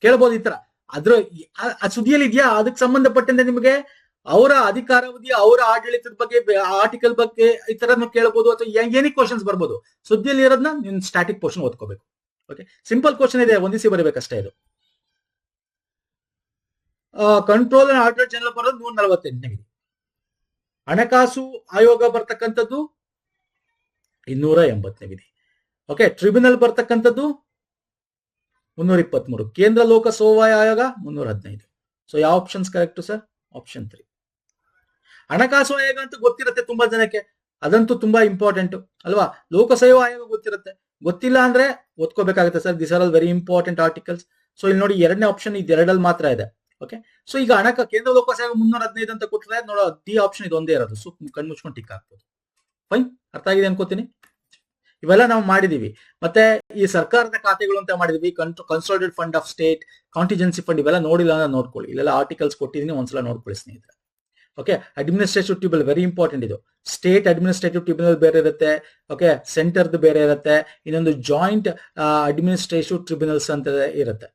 ಕೇಳಬಹುದು ಈ ತರ. ಅದ್ರ ಸುದ್ದಿಯಲ್ಲಿ ಇದೆಯಾ? ಅದಕ್ಕೆ ಸಂಬಂಧಪಟ್ಟಂತೆ ನಿಮಗೆ ಅವರ ಅಧಿಕಾರಾವಧಿ, ಅವರ ಆಡಳಿತದ ಬಗ್ಗೆ ಆರ್ಟಿಕಲ್ ಬಗ್ಗೆ ಈ ತರ ಕೇಳಬಹುದು ಅಥವಾ ಏ- ಏನಕ್ಕೆ ಕ್ವಶನ್ಸ್ ಬರ್ಬೋದು. ಸುದ್ದಿಯಲ್ಲಿ ಇರೋದನ್ನ ನೀನ್ ಸ್ಟಾಟಿಕ್ ಪೋರ್ಷನ್ ಓದ್ಕೋಬೇಕು. ಓಕೆ ಸಿಂಪಲ್ ಕ್ವಶನ್ ಇದೆ. ಒಂದಿಸಿ ಬರಬೇಕಷ್ಟೇ ಇದು. ಕಂಟ್ರೋಲ್ ಅಂಡ್ ಆಡಿಟರ್ ಜನರಲ್ ಬರೋದು ನೂರ ನಲವತ್ತೆಂಟನೇ ವಿಧಿ ಹಣಕಾಸು ಆಯೋಗ ಬರ್ತಕ್ಕಂಥದ್ದು ಇನ್ನೂರ ಎಂಬತ್ತನೇ ವಿಧಿ ಓಕೆ ಟ್ರಿಬ್ಯುನಲ್ ಬರ್ತಕ್ಕಂಥದ್ದು ಮುನ್ನೂರ ಇಪ್ಪತ್ಮೂರು. ಕೇಂದ್ರ ಲೋಕ ಸಮವಾಯ ಆಯೋಗ ಮುನ್ನೂರ ಹದಿನೈದು. ಸೊ ಯಾವ options correct sir option three ಹಣಕಾಸು ಆಯೋಗ ಅಂತೂ ಗೊತ್ತಿರುತ್ತೆ ತುಂಬಾ ಜನಕ್ಕೆ. ಅದಂತೂ ತುಂಬಾ ಇಂಪಾರ್ಟೆಂಟ್ ಅಲ್ವಾ? ಲೋಕಸೇವಾ ಆಯೋಗ ಗೊತ್ತಿರುತ್ತೆ. ಗೊತ್ತಿಲ್ಲ ಅಂದ್ರೆ ಓದ್ಕೋಬೇಕಾಗುತ್ತೆ sir this are all very important articles so ಇಲ್ಲಿ ನೋಡಿ ಎರಡನೇ ಆಪ್ಷನ್ ಇದು ಎರಡಲ್ಲಿ ಮಾತ್ರ ಇದೆ. ಓಕೆ ಸೊ ಈಗ ಹಣಕ ಕೇಂದ್ರ ಲೋಕಸೇವಾ ಮುನ್ನೂರ ಹದಿನೈದು ಅಂತ ಕೊಟ್ಟರೆ ನೋಡೋ ಡಿ ಆಪ್ಷನ್ ಇದೊಂದೇ ಇರೋದು. ಸೊ ಕಣ್ಣು ಮುಚ್ಕೊಂಡು ಟಿಕ್ ಹಾಕ್ಬೋದು. ಫೈನ್ ಅರ್ಥ ಆಗಿದೆ ಅನ್ಕೋತೀನಿ? ಇವೆಲ್ಲ ನಾವು ಮಾಡಿದೀವಿ. ಮತ್ತೆ ಈ ಸರ್ಕಾರದ ಖಾತೆಗಳು ಅಂತ ಮಾಡಿದೀವಿ. Consulted fund of state contingency fund ಇವೆಲ್ಲ ನೋಡಿಲ್ಲ ಅಂದ್ರೆ ನೋಡ್ಕೊಳ್ಳಿ. ಇಲ್ಲೆಲ್ಲ ಆರ್ಟಿಕಲ್ಸ್ ಕೊಟ್ಟಿದ್ದೀನಿ, ಒಂದ್ಸಲ ನೋಡ್ಕೊಳ್ಳಿ ಸ್ನೇಹಿತರೆ. Okay administrative tribunal very important ಇದು. ಸ್ಟೇಟ್ ಅಡ್ಮಿನಿಸ್ಟ್ರೇಟಿವ್ ಟ್ರಿಬ್ಯುನಲ್ ಬೇರೆ ಇರುತ್ತೆ. ಓಕೆ ಸೆಂಟರ್ದು ಬೇರೆ ಇರುತ್ತೆ. ಇನ್ನೊಂದು ಜಾಯಿಂಟ್ ಅಡ್ಮಿನಿಸ್ಟ್ರೇಟಿವ್ ಟ್ರಿಬ್ಯುನಲ್ಸ್ ಅಂತ ಇರುತ್ತೆ.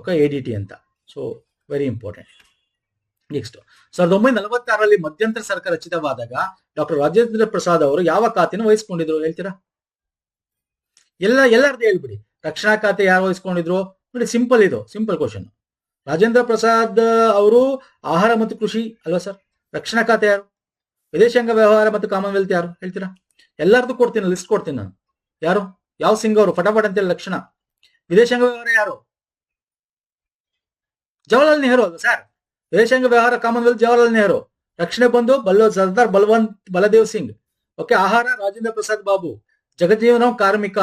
ಓಕೆ ಎ ಡಿ ಟಿ ಅಂತ. ಸೊ ವೆರಿ ಇಂಪಾರ್ಟೆಂಟ್ ನೆಕ್ಸ್ಟ್ ಸಾವಿರದ ಒಂಬೈನೂರ ನಲವತ್ತಾರರಲ್ಲಿ ಮಧ್ಯಂತರ ಸರ್ಕಾರ ರಚಿತವಾದಾಗ ಡಾಕ್ಟರ್ ರಾಜೇಂದ್ರ ಪ್ರಸಾದ್ ಅವರು ಯಾವ ಖಾತೆಯನ್ನು ವಹಿಸ್ಕೊಂಡಿದ್ರು ಹೇಳ್ತೀರಾ? ಎಲ್ಲ, ಎಲ್ಲರದ್ದು ಹೇಳ್ಬಿಡಿ. ರಕ್ಷಣಾ ಖಾತೆ ಯಾರು ವಹಿಸ್ಕೊಂಡಿದ್ರು? ನೋಡಿ ಸಿಂಪಲ್ ಇದು ಸಿಂಪಲ್ ಕ್ವಶನ್ ರಾಜೇಂದ್ರ ಪ್ರಸಾದ್ ಅವರು ಆಹಾರ ಮತ್ತು ಕೃಷಿ ಅಲ್ವಾ ಸರ್? ರಕ್ಷಣಾ ಖಾತೆ ಯಾರು? ವಿದೇಶಾಂಗ ವ್ಯವಹಾರ ಮತ್ತು ಕಾಮನ್ವೆಲ್ತ್ ಯಾರು ಹೇಳ್ತೀರಾ? ಎಲ್ಲರದ್ದು ಕೊಡ್ತೀನಿ ಲಿಸ್ಟ್ ಕೊಡ್ತೀನಿ ನಾನು. ಯಾರು? ಯಾವ ಸಿಂಗ್ ಅವರು? ಫಟಾಫಟ್ ಅಂತೇಳಿ ಲಕ್ಷಣ. ವಿದೇಶಾಂಗ ವ್ಯವಹಾರ ಯಾರು? ಜವಾಹರ್ಲಾಲ್ ನೆಹರು ಅಲ್ವಾ ಸರ್, ವಿದೇಶಾಂಗ ವ್ಯವಹಾರ ಕಾಮನ್ವೆಲ್ತ್ ಜವಾಹರ್ಲಾಲ್ ನೆಹರು, ರಕ್ಷಣೆ ಬಂದು ಬಲ್ಲ ಸರ್ದಾರ್ ಬಲವಂತ್ ಬಲದೇವ್ ಸಿಂಗ್. ಓಕೆ, ಆಹಾರ, ರಾಜೇಂದ್ರ ಪ್ರಸಾದ್ ಬಾಬು, ಜಗಜೀವನ ಕಾರ್ಮಿಕ,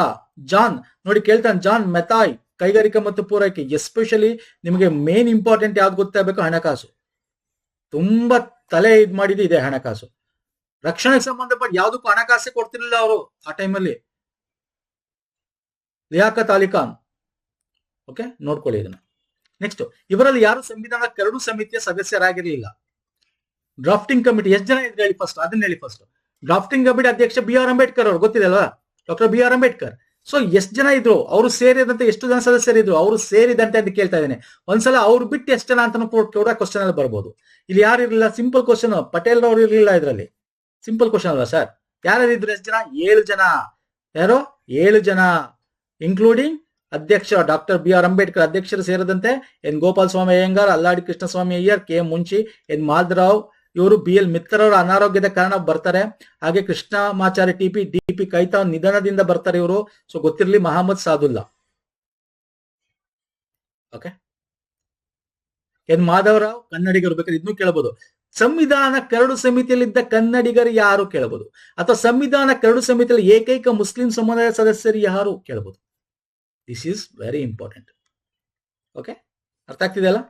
ಜಾನ್, ನೋಡಿ ಕೇಳ್ತಾನೆ, ಜಾನ್ ಮೆತಾಯ್ ಕೈಗಾರಿಕಾ ಮತ್ತು ಪೂರೈಕೆ, ಎಸ್ಪೆಷಲಿ ನಿಮಗೆ ಮೇನ್ ಇಂಪಾರ್ಟೆಂಟ್ ಯಾವ್ದು ಗೊತ್ತಾಗಬೇಕು ಹಣಕಾಸು. ತುಂಬಾ ತಲೆ ಇದ್ ಮಾಡಿದ್ದು ಇದೆ ಹಣಕಾಸು. ರಕ್ಷಣೆಗೆ ಸಂಬಂಧಪಟ್ಟ ಯಾವ್ದಕ್ಕೂ ಹಣಕಾಸೆ ಕೊಡ್ತಿರಲಿಲ್ಲ ಅವರು ಆ ಟೈಮಲ್ಲಿ. ಲಿಯಾಖತ್ ಅಲಿ ಖಾನ್. ಓಕೆ, ನೋಡ್ಕೊಳ್ಳಿ ಇದನ್ನ. ನೆಕ್ಸ್ಟ್ ಇವರಲ್ಲಿ ಯಾರು ಸಂವಿಧಾನ ಕರಡು ಸಮಿತಿಯ ಸದಸ್ಯರಾಗಿರಲಿಲ್ಲ? ಡ್ರಾಫ್ಟಿಂಗ್ ಕಮಿಟಿ ಎಷ್ಟು ಜನ ಇದ್ರೆ ಹೇಳಿ ಫಸ್ಟ್ ಅದನ್ನ ಹೇಳಿ ಫಸ್ಟ್ ಡ್ರಾಫ್ಟಿಂಗ್ ಕಮಿಟಿ ಅಧ್ಯಕ್ಷ ಬಿ ಆರ್ ಅಂಬೇಡ್ಕರ್ ಅವರು ಗೊತ್ತಿದೆ doctor B R Ambedkar. So ಎಷ್ಟು ಜನ ಇದ್ರು? ಅವರು ಸೇರಿದಂತೆ ಎಷ್ಟು ಜನ ಸದಸ್ಯರಿದ್ರು? ಅವರು ಸೇರಿದಂತೆ ಅಂತ ಕೇಳ್ತಾ ಇದ್ದೇನೆ. ಒಂದ್ಸಲ ಅವ್ರು ಬಿಟ್ಟು ಎಷ್ಟು ಜನ ಅಂತ ಕೂಡ ಕ್ವಶನ್ ಅಲ್ಲಿ ಬರ್ಬೋದು. ಇಲ್ಲಿ ಯಾರು ಇರಲಿಲ್ಲ? ಸಿಂಪಲ್ ಕ್ವಶನ್ ಪಟೇಲ್ ಅವರು ಇರಲಿಲ್ಲ ಇದರಲ್ಲಿ. ಸಿಂಪಲ್ ಕ್ವಶನ್ ಅಲ್ವಾ ಸರ್ ಯಾರು ಇದ್ರು ಎಷ್ಟು ಜನ? ಏಳು ಜನ. ಯಾರೋ? ಏಳು ಜನ ಇನ್ಕ್ಲೂಡಿಂಗ್ ಅಧ್ಯಕ್ಷ ಡಾಕ್ಟರ್ ಬಿ ಆರ್ ಅಂಬೇಡ್ಕರ್ ಅಧ್ಯಕ್ಷರು ಸೇರಿದಂತೆ N Gopala Swami Ayyangar, Alladi Krishnaswami Ayyar, K M Munshi N Madhav Rao ಇವರು ಬಿ ಎಲ್ ಅನಾರೋಗ್ಯದ ಕಾರಣ ಬರ್ತಾರೆ. ಹಾಗೆ Krishnamachari T P, D P Khaitan ನಿಧನದಿಂದ ಬರ್ತಾರೆ ಇವರು. ಸೊ ಗೊತ್ತಿರಲಿ ಮಹಮ್ಮದ್ ಸಾದುಲ್ಲಾ. ಓಕೆ ಎನ್ ಮಾಧವರಾವ್ ಕನ್ನಡಿಗರು ಬೇಕಾದ್ರೆ ಇದನ್ನು ಕೇಳಬಹುದು ಸಂವಿಧಾನ ಕರಡು ಸಮಿತಿಯಲ್ಲಿದ್ದ ಕನ್ನಡಿಗರು ಯಾರು ಕೇಳಬಹುದು ಅಥವಾ ಸಂವಿಧಾನ ಕರಡು ಸಮಿತಿಯಲ್ಲಿ ಏಕೈಕ ಮುಸ್ಲಿಂ ಸಮುದಾಯ ಸದಸ್ಯರು ಯಾರು ಕೇಳಬಹುದು this is very important okay ಅರ್ಥ ಆಗ್ತಿದೆಯಲ್ಲ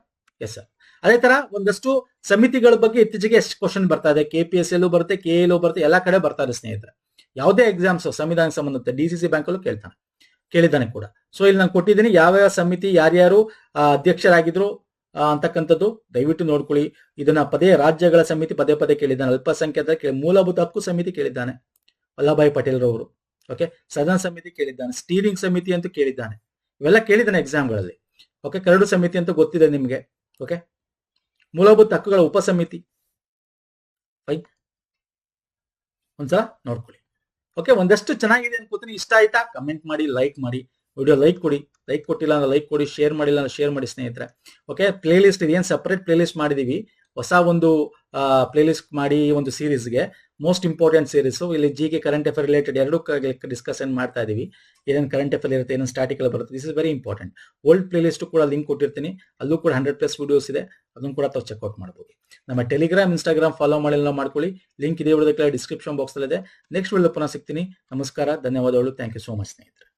ಎಸ್ ಸರ್ ಅದೇ ತರ ಒಂದಷ್ಟು ಸಮಿತಿಗಳ ಬಗ್ಗೆ ಇತ್ತೀಚೆಗೆ ಎಷ್ಟು ಕ್ವಶನ್ ಬರ್ತಾ ಇದೆ? ಕೆ ಪಿ ಎಸ್ ಎಲ್ಲೂ ಬರುತ್ತೆ ಕೆ ಎಲ್ಲೂ ಬರುತ್ತೆ, ಎಲ್ಲ ಕಡೆ ಬರ್ತಾರೆ ಸ್ನೇಹಿತರೆ. ಯಾವುದೇ ಎಕ್ಸಾಮ್ಸ್ ಸಂವಿಧಾನ ಸಂಬಂಧ ಡಿ ಸಿ ಸಿ ಬ್ಯಾಂಕ್ ಅಲ್ಲೂ ಕೇಳ್ತಾನೆ. ಕೇಳಿದ್ದಾನೆ ಕೂಡ. ಸೊ ಇಲ್ಲಿ ನಾನು ಕೊಟ್ಟಿದ್ದೀನಿ ಯಾವ್ಯಾವ ಸಮಿತಿ ಯಾರ್ಯಾರು ಅಧ್ಯಕ್ಷರಾಗಿದ್ರು ಅಂತಕ್ಕಂಥದ್ದು ದಯವಿಟ್ಟು ನೋಡ್ಕೊಳ್ಳಿ. ಇದನ್ನ ಪದೇ ರಾಜ್ಯಗಳ ಸಮಿತಿ ಪದೇ ಪದೇ ಕೇಳಿದ್ದಾನೆ. ಅಲ್ಪಸಂಖ್ಯಾತ ಮೂಲಭೂತ ಹಕ್ಕು ಸಮಿತಿ ಕೇಳಿದ್ದಾನೆ. ವಲ್ಲಭಾಯಿ ಪಟೇಲ್ ರವರು ಓಕೆ ಸದನ ಸಮಿತಿ ಕೇಳಿದ್ದಾನೆ ಸ್ಟೀರಿಂಗ್ ಸಮಿತಿ ಅಂತ ಕೇಳಿದ್ದಾನೆ. ಇವೆಲ್ಲ ಕೇಳಿದ್ದಾನೆ ಎಕ್ಸಾಮ್ಗಳಲ್ಲಿ ಓಕೆ ಕರಡು ಸಮಿತಿ ಅಂತ ಗೊತ್ತಿದೆ ನಿಮಗೆ. ಓಕೆ ಮೂಲಭೂತ ಹಕ್ಕುಗಳ ಉಪಸಮಿತಿ ಫೈನ್ ಒಂದ್ಸಲ ನೋಡ್ಕೊಳ್ಳಿ. ಓಕೆ ಒಂದಷ್ಟು ಚೆನ್ನಾಗಿದೆ ಅನ್ಕೋತೀನಿ ಇಷ್ಟ ಆಯ್ತಾ? ಕಮೆಂಟ್ ಮಾಡಿ ಲೈಕ್ ಮಾಡಿ. ವಿಡಿಯೋ ಲೈಕ್ ಕೊಡಿ. ಲೈಕ್ ಕೊಟ್ಟಿಲ್ಲ ಅಂದ್ರೆ ಲೈಕ್ ಕೊಡಿ. ಶೇರ್ ಮಾಡಿಲ್ಲ ಅಂದ್ರೆ ಶೇರ್ ಮಾಡಿ ಸ್ನೇಹಿತರೆ. ಓಕೆ ಪ್ಲೇ ಲಿಸ್ಟ್ ಇದೆ ಏನು ಸಪರೇಟ್ ಪ್ಲೇ ಲಿಸ್ಟ್ ಮಾಡಿದೀವಿ? ಹೊಸ ಒಂದು ಪ್ಲೇ ಲಿಸ್ಟ್ ಮಾಡಿ ಒಂದು ಸೀರೀಸ್ಗೆ ಮೋಸ್ಟ್ ಇಂಪಾರ್ಟೆಂಟ್ ಸೀರೀಸ್ ಇಲ್ಲಿ G K current affair related ಎರಡು ಡಿಸ್ಕಷನ್ ಮಾಡ್ತಾ ಇದೀವಿ. ಏನೇನು ಕರೆಂಟ್ ಅಫೇರ್ ಇರುತ್ತೆ, ಏನೇನು ಸ್ಟಾಟಿಕಲ್ ಬರುತ್ತೆ this is very important old play list ಕೂಡ ಲಿಂಕ್ ಕೊಟ್ಟಿರ್ತೀನಿ. ಅಲ್ಲೂ ಕೂಡ ಹಂಡ್ರೆಡ್ ಪ್ಲಸ್ ವೀಡಿಯೋಸ್ ಇದೆ. ಅದನ್ನು ಕೂಡ ತಾವು ಚೆಕ್ಔಟ್ ಮಾಡಬಹುದು ನಮ್ಮ ಟೆಲಿಗ್ರಾಮ್ ಇನ್ಸ್ಟಾಗ್ರಾಮ್ ಫಾಲೋ ಮಾಡಿಲ್ಲ ಮಾಡ್ಕೊಳ್ಳಿ. ಲಿಂಕ್ ಇದೇ ವಿಡಿಯೋದ ಡಿಸ್ಕ್ರಿಪ್ಷನ್ ಬಾಕ್ಸ್ ಇದೆ ನೆಕ್ಸ್ಟ್ ವಿಡಿಯೋ ಪುನಃ ಸಿಗ್ತೀನಿ. ನಮಸ್ಕಾರ, ಧನ್ಯವಾದಗಳು. ಥ್ಯಾಂಕ್ ಯು ಸೋ ಮಚ್ ಸ್ನೇಹಿತರೆ.